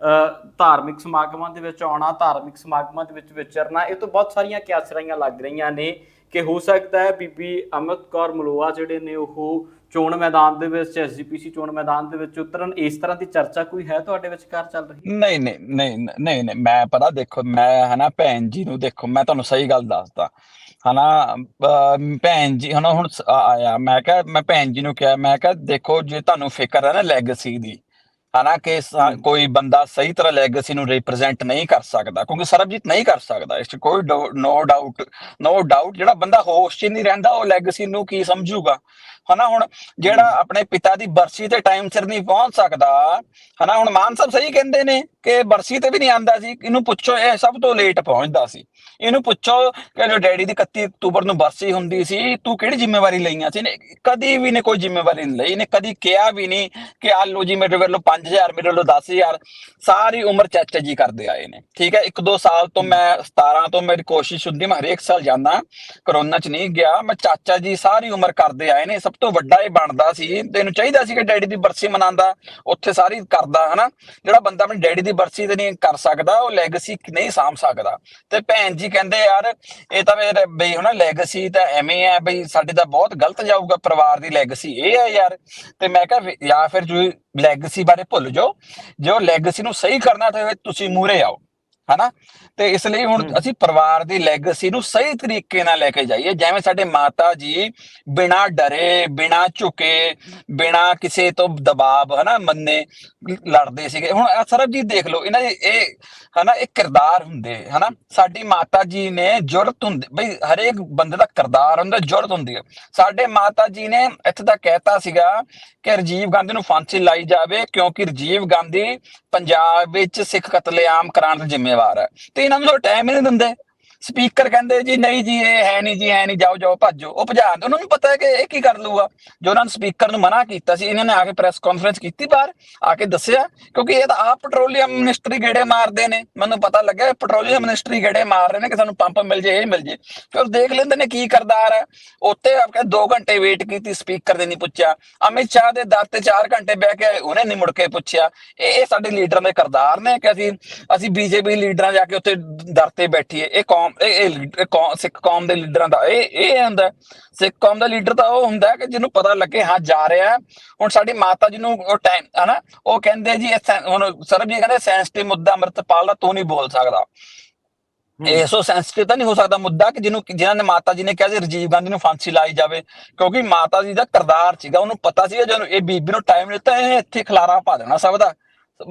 ਅ, ਧਾਰਮਿਕ ਸਮਾਗਮਾਂ ਦੇ ਵਿੱਚ ਆਉਣਾ ਧਾਰਮਿਕ ਸਮਾਗਮਾਂ ਦੇ ਵਿੱਚ ਵਿਚਰਨਾ ਇਹ ਤੋਂ ਬਹੁਤ ਸਾਰੀਆਂ ਕਿਆਸਰਾਈਆਂ ਲੱਗ ਰਹੀਆਂ ਨੇ ਕਿ ਹੋ ਸਕਦਾ ਹੈ ਬੀਬੀ ਅਮਰਤ ਕੌਰ ਮਲੋਆ ਜਿਹੜੇ ਨੇ ਉਹ ਚੋਣ ਮੈਦਾਨ ਦੇ ਵਿੱਚ ਐਸਜੀਪੀਸੀ ਚੋਣ ਮੈਦਾਨ ਦੇ ਵਿੱਚ ਉਤਰਨ ਇਸ ਤਰ੍ਹਾਂ ਦੀ ਚਰਚਾ ਕੋਈ ਹੈ ਤੁਹਾਡੇ ਵਿਚਕਾਰ ਚੱਲ ਰਹੀ ਨਹੀਂ ਨਹੀਂ ਨਹੀਂ ਨਹੀਂ ਨਹੀਂ ਮੈਂ ਪਤਾ ਦੇਖੋ ਮੈਂ ਹਨਾ ਭੈਣ ਜੀ ਨੂੰ ਦੇਖੋ ਮੈਂ ਤੁਹਾਨੂੰ ਸਹੀ ਗੱਲ ਦੱਸਦਾ। ਹਨਾ ਭੈਣ ਜੀ ਹਨਾ ਹੁਣ ਆਇਆ ਮੈਂ ਕਿਹਾ ਮੈਂ ਭੈਣ ਜੀ ਨੂੰ ਕਿਹਾ ਮੈਂ ਕਿਹਾ ਦੇਖੋ ਜੇ ਤੁਹਾਨੂੰ ਫਿਕਰ ਹੈ ਨਾ ਲੈਗੇਸੀ ਦੀ ਹਨਾ ਕਿ। ਕੋਈ ਬੰਦਾ ਸਹੀ ਤਰ੍ਹਾਂ ਲੈਗੇਸੀ ਨੂੰ ਰਿਪਰੈਜ਼ੈਂਟ ਨਹੀਂ ਕਰ ਸਕਦਾ ਕਿਉਂਕਿ ਸਰਬਜੀਤ ਨਹੀਂ ਕਰ ਸਕਦਾ ਇਸ 'ਚ ਕੋਈ ਨੋ ਡਾਊਟ ਨੋ ਡਾਊਟ ਜਿਹੜਾ ਬੰਦਾ ਹੋਸ਼ 'ਚ ਨਹੀਂ ਰਹਿੰਦਾ ਉਹ ਲੈਗੇਸੀ ਨੂੰ ਕੀ ਸਮਝੂਗਾ? ਹਨਾ ਹੁਣ ਜਿਹੜਾ ਆਪਣੇ ਪਿਤਾ ਦੀ ਬਰਸੀ ਤੇ ਟਾਈਮ ਸਿਰ ਨਹੀਂ ਪਹੁੰਚ ਸਕਦਾ ਹਨਾ ਹੁਣ ਮਾਨ ਸਾਹਿਬ ਸਹੀ ਕਹਿੰਦੇ ਨੇ ਕਿ ਬਰਸੀ ਤੇ ਵੀ ਨਹੀਂ ਆਂਦਾ ਸੀ ਇਹਨੂੰ ਪੁੱਛੋ ਇਹ ਸਭ ਤੋਂ ਲੇਟ ਪਹੁੰਚਦਾ ਸੀ। ਇਹਨੂੰ ਪੁੱਛੋ ਕਿ ਜੋ ਡੈਡੀ ਦੀ 31 ਅਕਤੂਬਰ ਨੂੰ ਬਰਸੀ ਹੁੰਦੀ ਸੀ ਤੂੰ ਕਿਹੜੀ ਜ਼ਿੰਮੇਵਾਰੀ ਲਈਆਂ ਸੀ? ਕਦੀ ਵੀ ਨੇ ਕੋਈ ਜ਼ਿੰਮੇਵਾਰੀ ਨਹੀਂ ਲਈ ਇਹਨੇ ਕਦੀ ਕਿਹਾ ਵੀ ਨਹੀਂ ਕਿ ਆ ਲੋ ਜੀ ਮੇਰੇ ਵੱਲੋਂ 5000 ਮੇਰੇ ਵੱਲੋਂ 10000 ਸਾਰੀ ਉਮਰ ਚਾਚਾ ਜੀ ਕਰਦੇ ਆਏ ਨੇ ਠੀਕ ਹੈ? ਇੱਕ ਦੋ ਸਾਲ ਤੋਂ ਮੈਂ 17 ਤੋਂ ਮੇਰੀ ਕੋਸ਼ਿਸ਼ ਹੁੰਦੀ ਮੈਂ ਹਰੇਕ ਸਾਲ ਜਾਂਦਾ ਕਰੋਨਾ ਚ ਨਹੀਂ ਗਿਆ ਮੈਂ ਚਾਚਾ ਜੀ ਸਾਰੀ ਉਮਰ ਕਰਦੇ ਆਏ ਨੇ ਸਭ ਤੋਂ ਵੱਡਾ ਇਹ ਬਣਦਾ ਸੀ, ਤੈਨੂੰ ਚਾਹੀਦਾ ਸੀ ਕਿ ਡੈਡੀ ਦੀ ਬਰਸੀ ਮਨਾਉਂਦਾ, ਉੱਥੇ ਸਾਰੀ ਕਰਦਾ, ਹਨਾ? ਜਿਹੜਾ ਬੰਦਾ ਆਪਣੀ ਡੈਡੀ ਦੀ ਬਰਸੀ ਤੇ ਨਹੀਂ ਕਰ ਸਕਦਾ, ਉਹ ਲੈਗੇਸੀ ਨਹੀਂ ਸਾਂਭ ਸਕਦਾ। ਤੇ ਭੈਣ ਜੀ ਕਹਿੰਦੇ, ਯਾਰ, ਇਹ ਤਾਂ ਮੇਰੇ ਬਈ ਹਨਾ ਲੈਗੇਸੀ ਤਾਂ ਐਵੇਂ ਆ, ਬਈ ਸਾਡੇ ਤਾਂ ਬਹੁਤ ਗਲਤ ਜਾਊਗਾ ਪਰਿਵਾਰ ਦੀ ਲੈਗੇਸੀ ਇਹ ਹੈ ਯਾਰ। ਤੇ ਮੈਂ ਕਿਹਾ ਜਾਂ ਫਿਰ ਜੋ ਲੈਗੇਸੀ ਬਾਰੇ ਭੁੱਲ ਜਾਓ। ਜੋ ਲੈਗੇਸੀ ਨੂੰ ਸਹੀ ਕਰਨਾ, ਤੇ ਤੁਸੀਂ ਮੂਰੇ ਆਓ। ਹਨਾ? ਤੇ ਇਸ ਲਈ ਹੁਣ। ਅਸੀਂ ਪਰਿਵਾਰ ਦੀ ਲੈਗੇਸੀ ਨੂੰ ਸਹੀ ਤਰੀਕੇ ਨਾਲ ਲੈ ਕੇ ਜਾਈਏ। ਜਿਵੇਂ ਸਾਡੇ ਮਾਤਾ ਜੀ ਬਿਨਾ ਡਰੇ ਬਿਨਾ ਝੁਕੇ ਬਿਨਾ ਕਿਸੇ ਤੋਂ ਦਬਾਅ ਹਨਾ ਮੰਨੇ ਲੜਦੇ ਸੀਗੇ। ਹੁਣ ਆਹ ਸਰਬਜੀਤ ਦੇਖ ਲਓ ਇਹਨਾਂ ਦੇ ਇਹ ਹਨਾ ਇਹ ਕਿਰਦਾਰ ਹੁੰਦੇ ਹਨਾ? ਸਾਡੀ ਮਾਤਾ ਜੀ ਨੇ ਜੁਰਤ ਹੁੰਦੀ ਬਈ ਹਰੇਕ ਬੰਦੇ ਦਾ ਕਿਰਦਾਰ ਹੁੰਦਾ ਜੁਰਤ ਹੁੰਦੀ ਹੈ ਸਾਡੇ ਮਾਤਾ ਜੀ ਨੇ ਇੱਥੇ ਤਾਂ ਕਹਿਤਾ ਸੀਗਾ ਕਿ ਰਜੀਵ ਗਾਂਧੀ ਨੂੰ ਫਾਂਸੀ ਲਾਈ ਜਾਵੇ, ਕਿਉਂਕਿ ਰਜੀਵ ਗਾਂਧੀ ਪੰਜਾਬ ਵਿੱਚ ਸਿੱਖ ਕਤਲੇਆਮ ਕਰਾਉਣ ਦਾ ਜ਼ਿੰਮੇਵਾਰ ਹੈ। ਤੇ ਇਹਨਾਂ ਨੂੰ ਟਾਈਮ ਹੀ ਨਹੀਂ ਦਿੰਦੇ। ਸਪੀਕਰ ਕਹਿੰਦੇ ਜੀ, ਨਹੀਂ ਜੀ, ਇਹ ਹੈ ਨਹੀਂ ਜੀ ਹੈ ਨਹੀਂ, ਜਾਓ ਜਾਓ, ਭੱਜੋ। ਉਹ ਭਜਾ ਦਿੰਦੇ ਉਹਨਾਂ ਨੂੰ ਪਤਾ ਹੈ ਕਿ ਇਹ ਕੀ ਕਰ ਲੂਗਾ। ਜੋ ਉਹਨਾਂ ਨੇ ਸਪੀਕਰ ਨੂੰ ਮਨਾ ਕੀਤਾ ਸੀ, ਇਹਨਾਂ ਨੇ ਆ ਕੇ ਪ੍ਰੈਸ ਕਾਨਫਰੰਸ ਕੀਤੀ ਬਾਹਰ, ਆ ਕੇ ਦੱਸਿਆ, ਕਿਉਂਕਿ ਇਹ ਤਾਂ ਆਪ ਪੈਟਰੋਲੀਅਮ ਮਿਨਿਸਟਰੀ ਗੇੜੇ ਮਾਰਦੇ ਨੇ। ਮੈਨੂੰ ਪਤਾ ਲੱਗਾ ਪੈਟਰੋਲੀਅਮ ਮਿਨਿਸਟਰੀ ਗੇੜੇ ਮਾਰ ਰਹੇ ਨੇ ਕਿ ਸਾਨੂੰ ਪੰਪ ਮਿਲ ਜੇ, ਇਹ ਮਿਲ ਜੇ। ਫਿਰ ਦੇਖ ਲੈਂਦੇ ਨੇ ਕੀ ਕਰਦਾਰ ਹੈ। ਉੱਤੇ ਆਪ ਕੇ 2 ਘੰਟੇ ਵੇਟ ਕੀਤੀ, ਸਪੀਕਰ ਦੇ ਨਹੀਂ ਪੁੱਛਿਆ। ਅਮਿਤ ਸ਼ਾਹ ਦੇ ਦਰ ਤੇ 4 ਘੰਟੇ ਬਹਿ ਕੇ ਉਹਨੇ ਨਹੀਂ ਮੁੜ ਕੇ ਪੁੱਛਿਆ। ਇਹ ਸਾਡੇ ਲੀਡਰਾਂ ਦੇ ਕਰਦਾਰ ਨੇ ਕਿ ਅਸੀਂ ਅਸੀਂ ਬੀਜੇਪੀ ਲੀਡਰਾਂ ਜਾ ਕੇ ਉੱਥੇ ਦਰ ਤੇ ਬੈਠੀਏ। ਇਹ ਕੌਮ ਇਹ ਇਹ ਕੌਮ- ਸਿੱਖ ਕੌਮ ਦੇ ਲੀਡਰਾਂ ਦਾ ਇਹ ਇਹ ਹੁੰਦਾ। ਸਿੱਖ ਕੌਮ ਦਾ ਲੀਡਰ ਤਾਂ ਉਹ ਹੁੰਦਾ ਕਿ ਜਿਹਨੂੰ ਪਤਾ ਲੱਗੇ ਹਾਂ ਜਾ ਰਿਹਾ। ਹੁਣ ਸਾਡੀ ਮਾਤਾ ਜੀ ਨੂੰ ਉਹ ਟਾਈਮ ਹਨਾ ਉਹ ਕਹਿੰਦੇ ਜੀ ਹੁਣ ਸਰਬ ਜੀ ਕਹਿੰਦੇ ਸੈਂਸਿਟਿਵ ਮੁੱਦਾ ਅੰਮ੍ਰਿਤਪਾਲ ਦਾ ਤੂੰ ਨਹੀਂ ਬੋਲ ਸਕਦਾ ਇਹ ਸੋ ਸੈਂਸਿਟਿਵ ਤਾਂ ਨਹੀਂ ਹੋ ਸਕਦਾ ਮੁੱਦਾ ਕਿ ਜਿਹਨੂੰ ਜਿਨ੍ਹਾਂ ਨੇ ਮਾਤਾ ਜੀ ਨੇ ਕਿਹਾ ਸੀ ਰਜੀਵ ਗਾਂਧੀ ਨੂੰ ਫਾਂਸੀ ਲਾਈ ਜਾਵੇ ਕਿਉਂਕਿ ਮਾਤਾ ਜੀ ਦਾ ਕਰਦਾਰ ਸੀਗਾ ਉਹਨੂੰ ਪਤਾ ਸੀਗਾ ਜਦੋਂ ਇਹ ਬੀਬੀ ਨੂੰ ਟਾਈਮ ਦਿੱਤਾ ਇਹ ਇੱਥੇ ਖਲਾਰਾ ਪਾ ਦੇਣਾ ਸਭ ਦਾ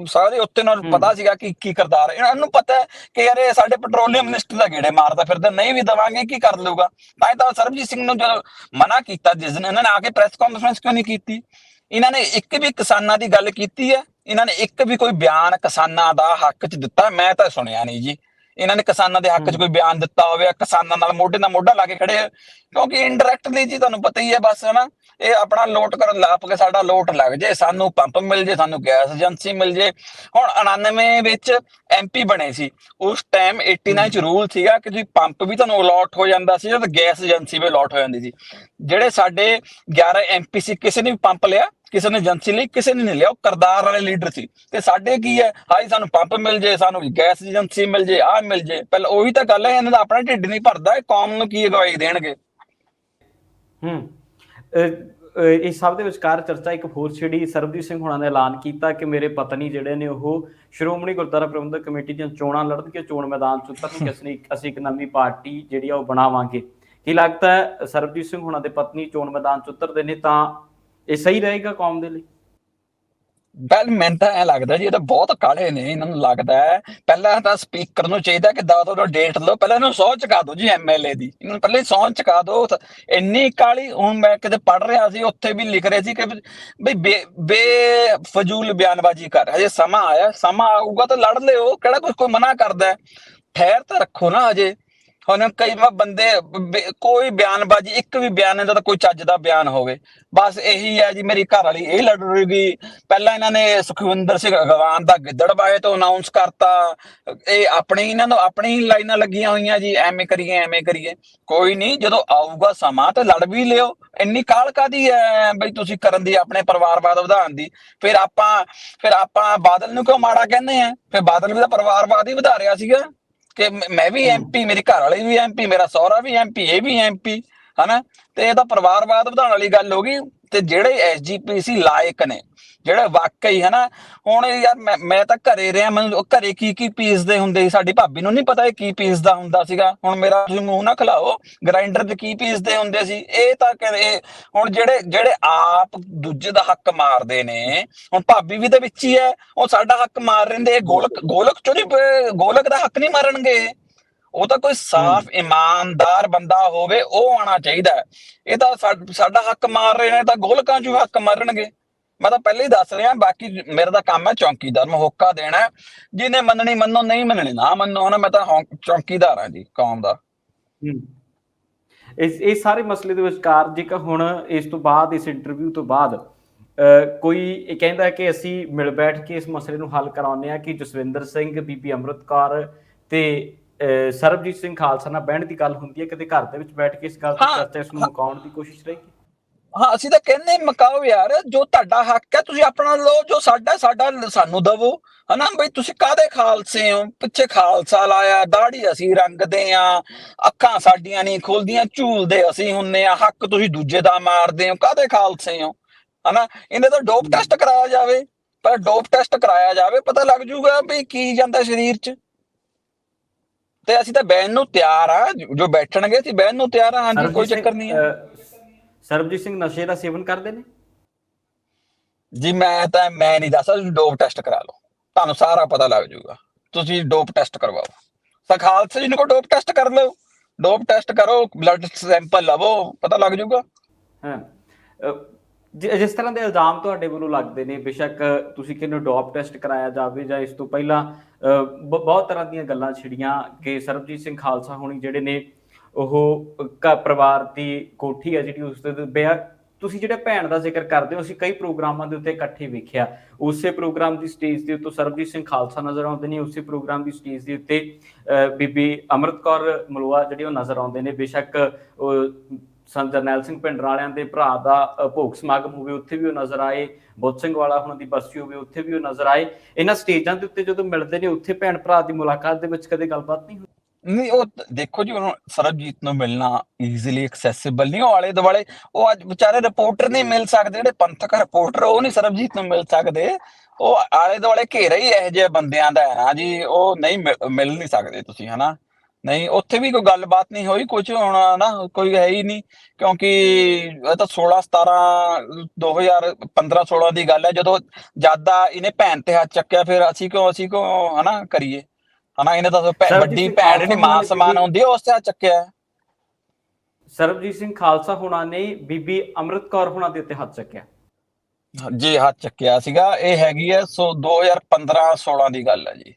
ਸਾਰੇ ਉੱਤੇ ਨਾਲ। ਪਤਾ ਸੀਗਾ ਕਿ ਕੀ ਕਰਦਾਰ ਹੈ ਇਹਨਾਂ ਨੂੰ ਪਤਾ ਹੈ ਕਿ ਯਾਰ ਇਹ ਸਾਡੇ ਪੈਟਰੋਲੀਅਮ ਮਿਨਿਸਟਰ ਦਾ ਗੇੜੇ ਮਾਰਦਾ ਫਿਰਦਾ ਨਹੀਂ ਵੀ ਦਵਾਂਗੇ ਕੀ ਕਰ ਲਊਗਾ? ਤਾਂ ਹੀ ਤਾਂ ਸਰਬਜੀਤ ਸਿੰਘ ਨੂੰ ਜਦੋਂ ਮਨਾ ਕੀਤਾ ਜਿਸ ਦਿਨ ਇਹਨਾਂ ਨੇ ਆ ਕੇ ਪ੍ਰੈਸ ਕਾਨਫਰੰਸ ਕਿਉਂ ਨਹੀਂ ਕੀਤੀ? ਇਹਨਾਂ ਨੇ ਇੱਕ ਵੀ ਕਿਸਾਨਾਂ ਦੀ ਗੱਲ ਕੀਤੀ ਹੈ ਇਹਨਾਂ ਨੇ ਇੱਕ ਵੀ ਕੋਈ ਬਿਆਨ ਕਿਸਾਨਾਂ ਦਾ ਹੱਕ 'ਚ ਦਿੱਤਾ ਮੈਂ ਤਾਂ ਸੁਣਿਆ ਨਹੀਂ ਜੀ। ਇਹਨਾਂ ਨੇ ਕਿਸਾਨਾਂ ਦੇ ਹੱਕ 'ਚ। ਕੋਈ ਬਿਆਨ ਦਿੱਤਾ ਹੋਵੇ ਕਿਸਾਨਾਂ ਨਾਲ ਮੋਢੇ ਨਾਲ ਮੋਢਾ ਲਾ ਕੇ ਖੜੇ ਆ। ਕਿਉਂਕਿ ਇਨਡਾਇਰੈਕਟਲੀ ਜੀ ਤੁਹਾਨੂੰ ਪਤਾ ਹੀ ਹੈ ਬਸ ਹਨਾ? ਇਹ ਆਪਣਾ ਲੋਟ ਕਰਨ ਲਾਪ ਕੇ ਸਾਡਾ ਲੋਟ ਲੱਗ ਜੇ ਸਾਨੂੰ ਪੰਪ ਮਿਲ ਜੇ ਸਾਨੂੰ ਗੈਸ ਏਜੰਸੀ ਮਿਲ ਜੇ। ਹੁਣ 99 ਵਿੱਚ ਐਮਪੀ ਬਣੇ ਸੀ। ਉਸ ਟਾਈਮ 89 ਚ ਰੂਲ ਸੀਗਾ ਕਿ ਜੀ ਪੰਪ ਵੀ ਤੁਹਾਨੂੰ ਅਲਾਟ ਹੋ ਜਾਂਦਾ ਸੀ ਤੇ ਗੈਸ ਏਜੰਸੀ ਵੀ ਅਲਾਟ ਹੋ ਜਾਂਦੀ ਸੀ। ਜਿਹੜੇ ਸਾਡੇ 11 ਐਮਪੀ ਸੀ ਕਿਸੇ ਨੇ ਵੀ ਪੰਪ ਲਿਆ ਕਿਸੇ ਨੇ ਏਜੰਸੀ ਲਈ ਕਿਸੇ ਨੇ ਨਹੀਂ ਲਿਆ, ਉਹ ਕਰਦਾਰ ਵਾਲੇ ਲੀਡਰ ਸੀ। ਤੇ ਸਾਡੇ ਕੀ ਹੈ? ਹਾਈ ਸਾਨੂੰ ਪੰਪ ਮਿਲ ਜੇ, ਸਾਨੂੰ ਗੈਸ ਏਜੰਸੀ ਮਿਲ ਜੇ, ਆਹ ਮਿਲ ਜੇ। ਪਹਿਲਾਂ ਉਹੀ ਤਾਂ ਗੱਲ ਹੈ, ਇਹਨਾਂ ਦਾ ਆਪਣਾ ਢਿੱਡ ਨਹੀਂ ਭਰਦਾ, ਇਹ ਕੌਮ ਨੂੰ ਕੀ ਅਗਵਾਈ ਦੇਣਗੇ? ਹੂੰ। ਇਸ ਸਭ ਦੇ ਵਿਚਕਾਰ ਚਰਚਾ ਇੱਕ ਹੋਰ ਛਿੜੀ, ਸਰਬਜੀਤ ਸਿੰਘ ਹੁਣਾਂ ਨੇ ਐਲਾਨ ਕੀਤਾ ਕਿ ਮੇਰੇ ਪਤਨੀ ਜਿਹੜੇ ਨੇ ਉਹ ਸ਼੍ਰੋਮਣੀ ਗੁਰਦੁਆਰਾ ਪ੍ਰਬੰਧਕ ਕਮੇਟੀ ਦੀਆਂ ਚੋਣਾਂ ਲੜਨਗੇ, ਚੋਣ ਮੈਦਾਨ ਚ ਉਤਰਨਗੇ, ਅਸੀਂ ਅਸੀਂ ਇੱਕ ਨਵੀਂ ਪਾਰਟੀ ਜਿਹੜੀ ਆ ਉਹ ਬਣਾਵਾਂਗੇ। ਕੀ ਲੱਗਦਾ ਸਰਬਜੀਤ ਸਿੰਘ ਹੁਣਾਂ ਦੇ ਪਤਨੀ ਚੋਣ ਮੈਦਾਨ ਚ ਉਤਰਦੇ ਨੇ ਤਾਂ ਇਹ ਸਹੀ ਰਹੇਗਾ ਕੌਮ ਦੇ ਲਈ? ਪਹਿਲ ਮੈਨੂੰ ਤਾਂ ਐ ਲੱਗਦਾ ਜੀ, ਇਹ ਤਾਂ ਬਹੁਤ ਕਾਲੇ ਨੇ, ਇਹਨਾਂ ਨੂੰ ਲੱਗਦਾ ਹੈ। ਪਹਿਲਾਂ ਤਾਂ ਸਪੀਕਰ ਨੂੰ ਚਾਹੀਦਾ ਕਿ ਦਾ ਦੋ ਡੇਟ ਲਓ, ਪਹਿਲਾਂ ਇਹਨੂੰ ਸੌ ਚੁਕਾ ਦਿਓ ਜੀ ਐਮਐਲਏ ਦੀ। ਇਹਨੂੰ ਪਹਿਲੇ ਸੌ ਚੁਕਾ ਦਿਓ। ਇੰਨੀ ਕਾਲੀ, ਹੁਣ ਮੈਂ ਕਿਤੇ ਪੜ ਰਿਹਾ ਸੀ, ਉੱਥੇ ਵੀ ਲਿਖ ਰਹੇ ਸੀ ਕਿ ਬਈ ਬੇ- ਬੇਫਜ਼ੂਲ ਬਿਆਨਬਾਜ਼ੀ ਕਰ, ਹਜੇ ਸਮਾਂ ਆਇਆ, ਸਮਾਂ ਆਊਗਾ ਤਾਂ ਲੜ ਲਿਓ, ਕਿਹੜਾ ਕੋਈ ਕੋਈ ਮਨਾ ਕਰਦਾ ਹੈ? ਠਹਿਰ ਤਾਂ ਰੱਖੋ ਨਾ ਹਜੇ। ਹੁਣ ਕਈ ਵਾਰ ਬੰਦੇ ਕੋਈ ਬਿਆਨਬਾਜ਼ੀ, ਇੱਕ ਵੀ ਬਿਆਨ ਇਹਦਾ ਤਾਂ ਕੋਈ ਚੱਜ ਦਾ ਬਿਆਨ ਹੋਵੇ, ਬਸ ਇਹੀ ਹੈ ਜੀ ਮੇਰੀ ਘਰ ਵਾਲੀ, ਇਹ ਲੜ ਰਹੀ ਪਹਿਲਾਂ ਇਹਨਾਂ ਨੇ ਸੁਖਵਿੰਦਰ ਸਿੰਘ ਅਗਵਾਨ ਦਾ ਗਿੱਦੜਬਾਏ ਤੋਂ ਅਨਾਉਂਸ ਕਰਤਾ, ਇਹ ਆਪਣੇ ਇਹਨਾਂ ਨੂੰ, ਆਪਣੀ ਲਾਈਨਾਂ ਲੱਗੀਆਂ ਹੋਈਆਂ ਜੀ, ਐਵੇਂ ਕਰੀਏ ਐਵੇਂ ਕਰੀਏ, ਕੋਈ ਨਹੀਂ, ਜਦੋਂ ਆਊਗਾ ਸਮਾਂ ਤੇ ਲੜ ਵੀ ਲਿਓ, ਇੰਨੀ ਕਾਹਲ ਕਾਦੀ ਹੈ, ਬਈ ਤੁਸੀਂ ਕਰਨ ਦੀ, ਆਪਣੇ ਪਰਿਵਾਰਵਾਦ ਵਧਾਉਣ ਦੀ, ਫਿਰ ਆਪਾਂ ਫਿਰ ਆਪਾਂ ਬਾਦਲ ਨੂੰ ਕਿਉਂ ਮਾੜਾ ਕਹਿੰਦੇ ਆ, ਫਿਰ ਬਾਦਲ ਵੀ ਤਾਂ ਪਰਿਵਾਰਵਾਦ ਹੀ ਵਧਾ ਰਿਹਾ ਸੀਗਾ। ਕਿ ਮ- ਵੀ। ਐਮਪੀ ਮੇਰੀ ਘਰ ਵਾਲੀ ਵੀ ਐਮਪੀ ਮੇਰਾ ਸਹੁਰਾ ਵੀ ਐਮਪੀ ਇਹ ਵੀ ਐਮਪੀ ਹਨਾ ਤੇ ਇਹ ਤਾਂ ਪਰਿਵਾਰਵਾਦ ਵਧਾਉਣ ਵਾਲੀ ਗੱਲ ਹੋ ਗਈ ਤੇ ਜਿਹੜੇ ਐਸਜੀਪੀਸੀ ਲਾਇਕ ਨੇ ਜਿਹੜੇ ਵਾਕਈ ਹੈ ਨਾ ਹੁਣ ਯਾਰ ਮੈਂ ਮੈਂ ਤਾਂ ਘਰੇ ਰਿਹਾ ਮੈਨੂੰ ਘਰੇ ਕੀ ਕੀ ਪੀਸਦੇ ਹੁੰਦੇ ਸੀ ਸਾਡੀ ਭਾਬੀ ਨੂੰ ਨਹੀਂ ਪਤਾ ਇਹ ਕੀ ਪੀਸਦਾ ਹੁੰਦਾ ਸੀਗਾ। ਹੁਣ ਮੇਰਾ ਤੁਸੀਂ ਮੂੰਹ ਨਾ ਖਲਾਓ ਗ੍ਰਾਈਂਡਰ ਤੇ ਕੀ ਪੀਸਦੇ ਹੁੰਦੇ ਸੀ ਇਹ ਤਾਂ ਕਹਿੰਦੇ ਹੁਣ ਜਿਹੜੇ ਜਿਹੜੇ ਆਪ ਦੂਜੇ ਦਾ ਹੱਕ ਮਾਰਦੇ ਨੇ ਹੁਣ ਭਾਬੀ ਵੀ ਤਾਂ ਵਿੱਚ ਹੀ ਹੈ ਉਹ ਸਾਡਾ ਹੱਕ ਮਾਰ ਰਹਿੰਦੇ ਇਹ ਗੋਲਕ ਗੋਲਕ ਚੋਂ ਨਹੀਂ ਗੋਲਕ ਦਾ ਹੱਕ ਨਹੀਂ ਮਾਰਨਗੇ। ਉਹ ਤਾਂ ਕੋਈ ਸਾਫ਼ ਇਮਾਨਦਾਰ ਬੰਦਾ ਹੋਵੇ ਉਹ ਆਣਾ ਚਾਹੀਦਾ। ਇਹ ਤਾਂ ਸਾਡਾ ਹੱਕ ਮਾਰ ਰਹੇ ਨੇ ਤਾਂ ਗੋਲਕਾਂ ਚੋਂ ਹੱਕ ਮਾਰਨਗੇ। ਮੈਂ ਤਾਂ ਪਹਿਲੇ ਹੀ ਦੱਸ ਰਿਹਾ ਬਾਕੀ ਮੇਰਾ ਤਾਂ ਕੰਮ ਹੈ ਚੌਂਕੀਦਾਰ ਮੈਂ ਹੋਕਾ ਦੇਣਾ। ਜਿਹਨੇ ਮੰਨਣੀ ਮੰਨੋ ਨਹੀਂ ਮੰਨਣੀ ਨਾ ਮੰਨੋ ਨਾ ਮੈਂ ਤਾਂ ਚੌਂਕੀਦਾਰ ਹਾਂ ਜੀ ਕੌਮ ਦਾ। ਇਸ ਇਹ ਸਾਰੇ ਮਸਲੇ ਦੇ ਵਿਚਕਾਰ ਜੇਕਰ ਹੁਣ ਇਸ ਤੋਂ ਬਾਅਦ ਇਸ ਇੰਟਰਵਿਊ ਤੋਂ ਬਾਅਦ ਕੋਈ ਇਹ ਕਹਿੰਦਾ ਕਿ ਅਸੀਂ ਮਿਲ ਬੈਠ ਕੇ ਇਸ ਮਸਲੇ ਨੂੰ ਹੱਲ ਕਰਾਉਂਦੇ ਆ ਕਿ ਜਸਵਿੰਦਰ ਸਿੰਘ ਬੀਬੀ ਅਮਰਤ ਕੌਰ ਤੇ ਸਰਬਜੀਤ ਸਿੰਘ ਖਾਲਸਾ ਨਾਲ ਬਹਿਣ ਦੀ ਗੱਲ ਹੁੰਦੀ ਹੈ ਕਿਤੇ ਘਰ ਦੇ ਵਿੱਚ ਬੈਠ ਕੇ ਇਸ ਗੱਲ ਤੇ ਚਰਚਾ ਇਸ ਨੂੰ। ਮੁਕਾਉਣ ਦੀ ਕੋਸ਼ਿਸ਼ ਰਹੇਗੀ ਹਾਂ ਅਸੀਂ ਤਾਂ ਕਹਿੰਦੇ ਮਕਾਓ ਯਾਰ ਜੋ ਤੁਹਾਡਾ ਹੱਕ ਹੈ ਤੁਸੀਂ ਆਪਣਾ ਲਓ ਜੋ ਸਾਡਾ ਸਾਡਾ ਸਾਨੂੰ ਦਵੋ। ਹਨਾ ਬਈ ਤੁਸੀਂ ਕਾਦੇ ਖਾਲਸੇ ਹੋ? ਪਿੱਛੇ ਖਾਲਸਾ ਲਾਇਆ ਦਾੜੀ ਅਸੀਂ ਰੰਗਦੇ ਆ ਅੱਖਾਂ ਸਾਡੀਆਂ ਨਹੀਂ ਖੁੱਲਦੀਆਂ ਝੂਲਦੇ ਅਸੀਂ ਹੁੰਨੇ ਆ ਹੱਕ ਤੁਸੀਂ ਦੂਜੇ ਦਾ ਮਾਰਦੇ ਹੋ ਕਾਦੇ ਖਾਲਸੇ ਹੋ? ਹਨਾ ਇਹਨੇ ਤਾਂ ਡੋਪ ਟੈਸਟ ਕਰਾਇਆ ਜਾਵੇ ਪਰ ਡੋਪ ਟੈਸਟ ਕਰਾਇਆ ਜਾਵੇ ਪਤਾ ਲੱਗ ਜੂਗਾ ਵੀ ਕੀ ਜਾਂਦਾ ਸਰੀਰ 'ਚ। ਤੇ ਅਸੀਂ ਤਾਂ ਬਹਿਣ ਨੂੰ ਤਿਆਰ ਆ ਜੋ ਬੈਠਣਗੇ ਅਸੀਂ ਬਹਿਣ ਨੂੰ ਤਿਆਰ ਆ ਹਾਂਜੀ ਕੋਈ ਚੱਕਰ ਨਹੀਂ ਅ, ਸਰਬਜੀਤ ਸਿੰਘ ਨਸ਼ੇ ਦਾ ਸੇਵਨ ਕਰਦੇ ਨੇ? ਜੀ ਮੈਂ ਤਾਂ ਮੈਂ ਨਹੀਂ ਦੱਸਦਾ ਤੁਸੀਂ ਡੋਪ ਟੈਸਟ ਕਰਾ ਲਓ। ਤੁਹਾਨੂੰ ਸਾਰਾ ਪਤਾ ਲੱਗ ਜਾਊਗਾ। ਤੁਸੀਂ ਡੋਪ ਟੈਸਟ ਕਰਵਾਓ। ਤਾਂ ਖਾਲਸਾ ਜੀ ਨੂੰ ਕੋ ਡੋਪ ਟੈਸਟ ਕਰ ਲਓ। ਡੋਪ ਟੈਸਟ ਕਰੋ ਬਲੱਡ ਸੈਂਪਲ ਲਵੋ ਪਤਾ ਲੱਗ ਜਾਊਗਾ। ਹਾਂ। ਜਿਸ ਤਰ੍ਹਾਂ ਦੇ ਇਲਜ਼ਾਮ ਤੁਹਾਡੇ ਵੱਲੋਂ ਲੱਗਦੇ ਨੇ ਬੇਸ਼ੱਕ ਤੁਸੀਂ ਕਿਹਨੂੰ ਡੋਪ ਟੈਸਟ ਕਰਾਇਆ ਜਾਵੇ ਜਾਂ ਇਸ ਤੋਂ ਪਹਿਲਾਂ ਬਹੁਤ ਤਰ੍ਹਾਂ ਦੀਆਂ ਗੱਲਾਂ ਛਿੜੀਆਂ ਕਿ ਸਰਬਜੀਤ ਸਿੰਘ ਖਾਲਸਾ ਹੋਣੀ ਜਿਹੜੇ ਨੇ ਉਹ ਘਰ ਪਰਿਵਾਰ ਦੀ ਕੋਠੀ ਹੈ ਜਿਹੜੀ ਉਸ ਦੇ ਬਿਆ ਤੁਸੀਂ ਜਿਹੜੇ ਭੈਣ ਦਾ ਜ਼ਿਕਰ ਕਰਦੇ ਹੋ, ਅਸੀਂ ਕਈ ਪ੍ਰੋਗਰਾਮਾਂ ਦੇ ਉੱਤੇ ਇਕੱਠੇ ਵੇਖਿਆ। ਉਸੇ ਪ੍ਰੋਗਰਾਮ ਦੀ ਸਟੇਜ ਦੇ ਉੱਤੇ ਸਰਬਜੀਤ ਸਿੰਘ ਖਾਲਸਾ ਨਜ਼ਰ ਆਉਂਦੇ ਨੇ, ਉਸੇ ਪ੍ਰੋਗਰਾਮ ਦੀ ਸਟੇਜ ਦੇ ਉੱਤੇ ਬੀਬੀ ਅਮਰਤ ਕੌਰ ਮਲੂਆ ਜਿਹੜੇ ਉਹ ਨਜ਼ਰ ਆਉਂਦੇ ਨੇ। ਬੇਸ਼ੱਕ ਉਹ ਸੰਤ ਜਰਨੈਲ ਸਿੰਘ ਪਿੰਡ ਵਾਲਿਆਂ ਦੇ ਭਰਾ ਦਾ ਭੋਗ ਸਮਾਗਮ ਹੋਵੇ, ਉੱਥੇ ਵੀ ਉਹ ਨਜ਼ਰ ਆਏ। ਬੁੱਧ ਸਿੰਘ ਵਾਲਾ ਉਹਨਾਂ ਦੀ ਬਰਸੀ ਹੋਵੇ, ਉੱਥੇ ਵੀ ਉਹ ਨਜ਼ਰ ਆਏ। ਇਹਨਾਂ ਸਟੇਜਾਂ ਦੇ ਉੱਤੇ ਜਦੋਂ ਮਿਲਦੇ ਨੇ, ਉੱਥੇ ਭੈਣ ਭਰਾ ਦੀ ਮੁਲਾਕਾਤ ਦੇ ਵਿੱਚ ਕਦੇ ਗੱਲਬਾਤ ਨਹੀਂ ਹੁੰਦੀ ਨਹੀਂ, ਉਹ ਦੇਖੋ ਜੀ, ਉਹਨੂੰ ਸਰਬਜੀਤ ਨੂੰ ਮਿਲਣਾ ਈਜ਼ੀਲੀ ਐਕਸੈਸਿਬਲ ਨਹੀਂ, ਉਹ ਆਲੇ ਦੁਆਲੇ, ਉਹ ਅੱਜ ਵਿਚਾਰੇ ਰਿਪੋਰਟਰ ਨਹੀਂ ਮਿਲ ਸਕਦੇ, ਜਿਹੜੇ ਪੰਥਕ ਰਿਪੋਰਟਰ ਉਹ ਨਹੀਂ ਸਰਬਜੀਤ ਨੂੰ ਮਿਲ ਸਕਦੇ। ਉਹ ਆਲੇ ਦੁਆਲੇ ਘੇਰਾ ਹੀ ਇਹੋ ਜਿਹੇ ਬੰਦਿਆਂ ਦਾ ਹੈ ਨਾ ਜੀ, ਉਹ ਨਹੀਂ ਮਿਲ ਮਿਲ ਨਹੀਂ ਸਕਦੇ ਤੁਸੀਂ, ਹਨਾ। ਨਹੀਂ, ਉੱਥੇ ਵੀ ਕੋਈ ਗੱਲਬਾਤ ਨਹੀਂ ਹੋਈ ਕੁਝ ਹੋਣਾ ਨਾ ਕੋਈ ਹੈ ਹੀ ਨਹੀਂ, ਕਿਉਂਕਿ ਇਹ ਤਾਂ 16 17 2015 16 ਦੀ ਗੱਲ ਹੈ, ਜਦੋਂ ਜ਼ਿਆਦਾ ਇਹਨੇ ਭੈਣ ਤੇ ਹੱਥ ਚੱਕਿਆ, ਫਿਰ ਅਸੀਂ ਕਿਉਂ ਅਸੀਂ ਕਿਉਂ, ਹਨਾ, ਕਰੀਏ? ਹਨਾ ਇਹਨੇ ਤਾਂ ਭੈ- ਵੱਡੀ ਭੈਣ ਜਿਹੜੀ ਮਾਂ ਸਮਾਨ ਹੁੰਦੀ ਹੈ ਉਸ ਤੇ ਹੱਥ ਚੱਕਿਆ ਹੈ। ਸਰਬਜੀਤ ਸਿੰਘ ਖਾਲਸਾ ਹੋਣਾ ਨੇ ਬੀਬੀ ਅਮਰਤ ਕੌਰ ਹੋਣਾ ਦੇ ਉੱਤੇ ਹੱਥ ਚੱਕਿਆ। ਜੀ ਹੱਥ ਚੱਕਿਆ ਸੀਗਾ। ਇਹ ਹੈਗੀ ਹੈ ਸੋ 2015 16 ਦੀ ਗੱਲ ਹੈ ਜੀ।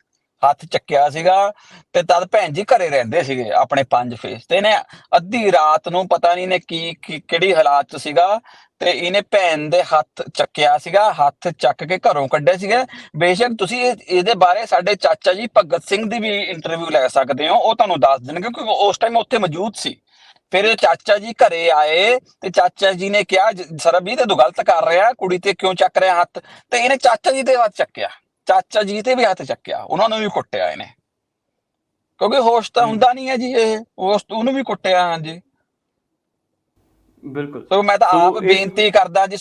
ਹੱਥ ਚੱਕਿਆ ਸੀਗਾ ਤੇ ਤਦ ਭੈਣ ਜੀ ਘਰੇ ਰਹਿੰਦੇ ਸੀਗੇ ਆਪਣੇ ਪੰਜ ਫੇਸ ਤੇ ਇਹਨੇ ਅੱਧੀ ਰਾਤ ਨੂੰ ਪਤਾ ਨਹੀਂ ਨੇ ਕੀ ਕਿਹੜੀ ਹਾਲਾਤ ਚ ਸੀਗਾ ਤੇ ਇਹਨੇ ਭੈਣ ਦੇ ਹੱਥ ਚੱਕਿਆ ਸੀਗਾ, ਹੱਥ ਚੱਕ ਕੇ ਘਰੋਂ ਕੱਢੇ ਸੀਗੇ। ਬੇਸ਼ੱਕ ਤੁਸੀਂ ਇਹਦੇ ਬਾਰੇ ਸਾਡੇ ਚਾਚਾ ਜੀ ਭਗਤ ਸਿੰਘ ਦੀ ਵੀ ਇੰਟਰਵਿਊ ਲੈ ਸਕਦੇ ਹੋ, ਉਹ ਤੁਹਾਨੂੰ ਦੱਸ ਦੇਣਗੇ ਕਿਉਂਕਿ ਉਸ ਟਾਈਮ ਉੱਥੇ ਮੌਜੂਦ ਸੀ। ਫਿਰ ਇਹ ਚਾਚਾ ਜੀ ਘਰੇ ਆਏ ਤੇ ਚਾਚਾ ਜੀ ਨੇ ਕਿਹਾ, ਜ- ਸਰਬਜੀਤ, ਇਹ ਤੂੰ ਗਲਤ ਕਰ ਰਿਹਾ, ਕੁੜੀ ਤੇ ਕਿਉਂ ਚੱਕ ਰਿਹਾ ਹੱਥ? ਤੇ ਇਹਨੇ ਚਾਚਾ ਜੀ ਤੇ ਹੱਥ ਚੱਕਿਆ। ਚਾਚਾ ਜੀ ਤੇ ਵੀ ਹੱਥ ਚੱਕਿਆ ਉਹਨਾਂ ਨੂੰ ਵੀ ਕੁੱਟਿਆ ਇਹਨੇ। ਕਿਉਂਕਿ ਹੋਸ਼ ਤਾਂ। ਹੁੰਦਾ ਨਹੀਂ ਹੈ ਜੀ ਇਹ ਹੋਸ਼ ਉਹਨੂੰ ਵੀ ਕੁੱਟਿਆ ਹਾਂਜੀ ਬਿਲਕੁਲ। ਸੋ ਮੈਂ ਤਾਂ ਆਪ ਬੇਨਤੀ ਕਰਦਾ ਜੀ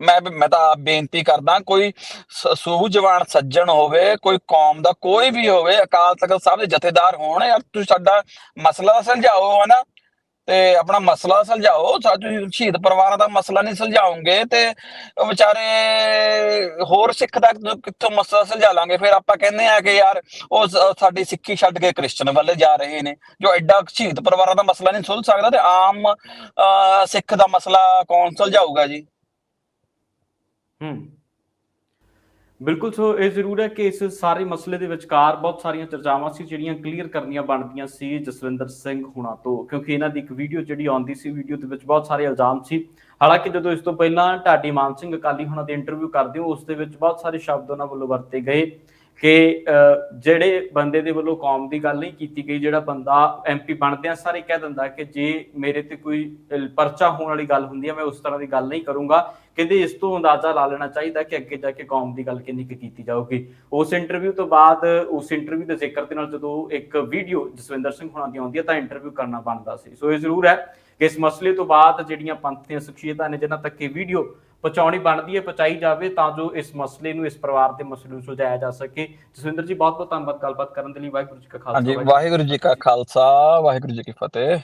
ਮੈਂ ਮੈਂ ਤਾਂ ਆਪ ਬੇਨਤੀ ਕਰਦਾ ਕੋਈ ਸੂਝਵਾਨ ਸੱਜਣ ਹੋਵੇ ਕੋਈ ਕੌਮ ਦਾ ਕੋਈ ਵੀ ਹੋਵੇ ਅਕਾਲ ਤਖਤ ਸਾਹਿਬ ਦੇ ਜਥੇਦਾਰ ਹੋਣ ਯਾਰ ਤੁਸੀਂ ਸਾਡਾ ਮਸਲਾ ਸੁਲਝਾਓ ਹਨਾ। ਤੇ ਆਪਣਾ ਮਸਲਾ ਸੁਲਝਾਓ। ਸਾ- ਸ਼ਹੀਦ ਪਰਿਵਾਰਾਂ ਦਾ ਮਸਲਾ ਨਹੀਂ ਸੁਲਝਾਉਂਗੇ ਤੇ ਵਿਚਾਰੇ ਹੋਰ ਸਿੱਖ ਦਾ ਕਿੱਥੋਂ ਮਸਲਾ ਸੁਲਝਾ ਲਾਂਗੇ? ਫਿਰ ਆਪਾਂ ਕਹਿੰਦੇ ਆ ਕਿ ਯਾਰ ਉਹ ਸਾਡੀ ਸਿੱਖੀ ਛੱਡ ਕੇ ਕ੍ਰਿਸਚਨ ਵੱਲ ਜਾ ਰਹੇ ਨੇ ਜੋ ਐਡਾ ਸ਼ਹੀਦ ਪਰਿਵਾਰਾਂ ਦਾ ਮਸਲਾ ਨਹੀਂ ਸੁਲਝ ਸਕਦਾ ਤੇ ਆਮ ਅਹ, ਸਿੱਖ ਦਾ ਮਸਲਾ ਕੌਣ ਸੁਲਝਾਊਗਾ ਜੀ? ਹੂੰ। ਬਿਲਕੁਲ, ਸੋ ਇਹ ਜ਼ਰੂਰ ਹੈ ਕਿ ਇਸ ਸਾਰੇ ਮਸਲੇ ਦੇ ਵਿਚਕਾਰ ਬਹੁਤ ਸਾਰੀਆਂ ਚਰਚਾਵਾਂ ਸੀ, ਜਿਹੜੀਆਂ ਕਲੀਅਰ ਕਰਨੀਆਂ ਬਣਦੀਆਂ ਸੀ ਜਸਵਿੰਦਰ ਸਿੰਘ ਹੁਣਾਂ ਤੋਂ, ਕਿਉਂਕਿ ਇਹਨਾਂ ਦੀ ਇੱਕ ਵੀਡੀਓ ਜਿਹੜੀ ਆਉਂਦੀ ਸੀ, ਵੀਡੀਓ ਦੇ ਵਿੱਚ ਬਹੁਤ ਸਾਰੇ ਇਲਜ਼ਾਮ ਸੀ। ਹਾਲਾਂਕਿ ਜਦੋਂ ਇਸ ਤੋਂ ਪਹਿਲਾਂ ਢਾਡੀ ਮਾਨ ਸਿੰਘ ਅਕਾਲੀ ਹੁਣਾਂ ਦੇ ਇੰਟਰਵਿਊ ਕਰਦੇ ਹੋ, ਉਸ ਦੇ ਵਿੱਚ ਬਹੁਤ ਸਾਰੇ ਸ਼ਬਦ ਉਹਨਾਂ ਵੱਲੋਂ ਵਰਤੇ ਗਏ ਕਿ ਜਿਹੜੇ ਬੰਦੇ ਦੇ ਵੱਲੋਂ ਕੌਮ ਦੀ ਗੱਲ ਨਹੀਂ ਕੀਤੀ ਗਈ, ਜਿਹੜਾ ਬੰਦਾ ਐਮਪੀ ਆ ਸਾਰੇ ਕਹਿ ਦਿੰਦਾ ਕਿ ਜੇ ਮੇਰੇ ਤੇ ਕੋਈ ਪਰਚਾ ਹੋਣ ਵਾਲੀ ਗੱਲ ਹੁੰਦੀ ਹੈ, ਮੈਂ ਉਸ ਤਰ੍ਹਾਂ ਦੀ ਗੱਲ ਨਹੀਂ ਕਰੂੰਗਾ। ਕਹਿੰਦੇ ਇਸ ਤੋਂ ਅੰਦਾਜ਼ਾ ਲਾ ਲੈਣਾ ਚਾਹੀਦਾ ਕਿ ਅੱਗੇ ਜਾ ਕੇ ਕੌਮ ਦੀ ਗੱਲ ਕਿੰਨੀ ਕੁ ਕੀਤੀ ਜਾਊਗੀ। ਉਸ ਇੰਟਰਵਿਊ ਤੋਂ ਬਾਅਦ ਉਸ ਇੰਟਰਵਿਊ ਦੇ ਜ਼ਿਕਰ ਦੇ ਨਾਲ ਜਦੋਂ ਇੱਕ ਵੀਡੀਓ ਜਸਵਿੰਦਰ ਸਿੰਘ ਹੁਣਾਂ ਦੀ ਆਉਂਦੀ ਹੈ ਤਾਂ ਇੰਟਰਵਿਊ ਕਰਨਾ ਬਣਦਾ ਸੀ। ਸੋ ਇਹ ਜ਼ਰੂਰ ਹੈ ਕਿ ਇਸ ਮਸਲੇ ਤੋਂ ਬਾਅਦ ਜਿਹੜੀਆਂ ਪੰਥ ਦੀਆਂ ਸ਼ਖਸੀਅਤਾਂ ਨੇ ਜਿਨ੍ਹਾਂ ਤੱਕ ਇਹ ਵੀਡੀਓ ਪਹੁੰਚਾਉਣੀ ਬਣਦੀ ਹੈ ਪਹੁੰਚਾਈ ਜਾਵੇ ਤਾਂ ਜੋ ਇਸ ਮਸਲੇ ਨੂੰ ਇਸ ਪਰਿਵਾਰ ਦੇ ਮਸਲੇ ਨੂੰ ਸੁਲਝਾਇਆ ਜਾ ਸਕੇ। ਜਸਵਿੰਦਰ ਜੀ ਬਹੁਤ ਬਹੁਤ ਧੰਨਵਾਦ ਗੱਲਬਾਤ ਕਰਨ ਦੇ ਲਈ। ਵਾਹਿਗੁਰੂ ਜੀ ਕਾ ਖਾਲਸਾ ਹਾਂਜੀ ਵਾਹਿਗੁਰੂ ਵਾਹਿਗੁਰੂ ਜੀ ਕਾ ਖਾਲਸਾ ਵਾਹਿਗੁਰੂ ਜੀ ਕੀ ਫਤਿਹ।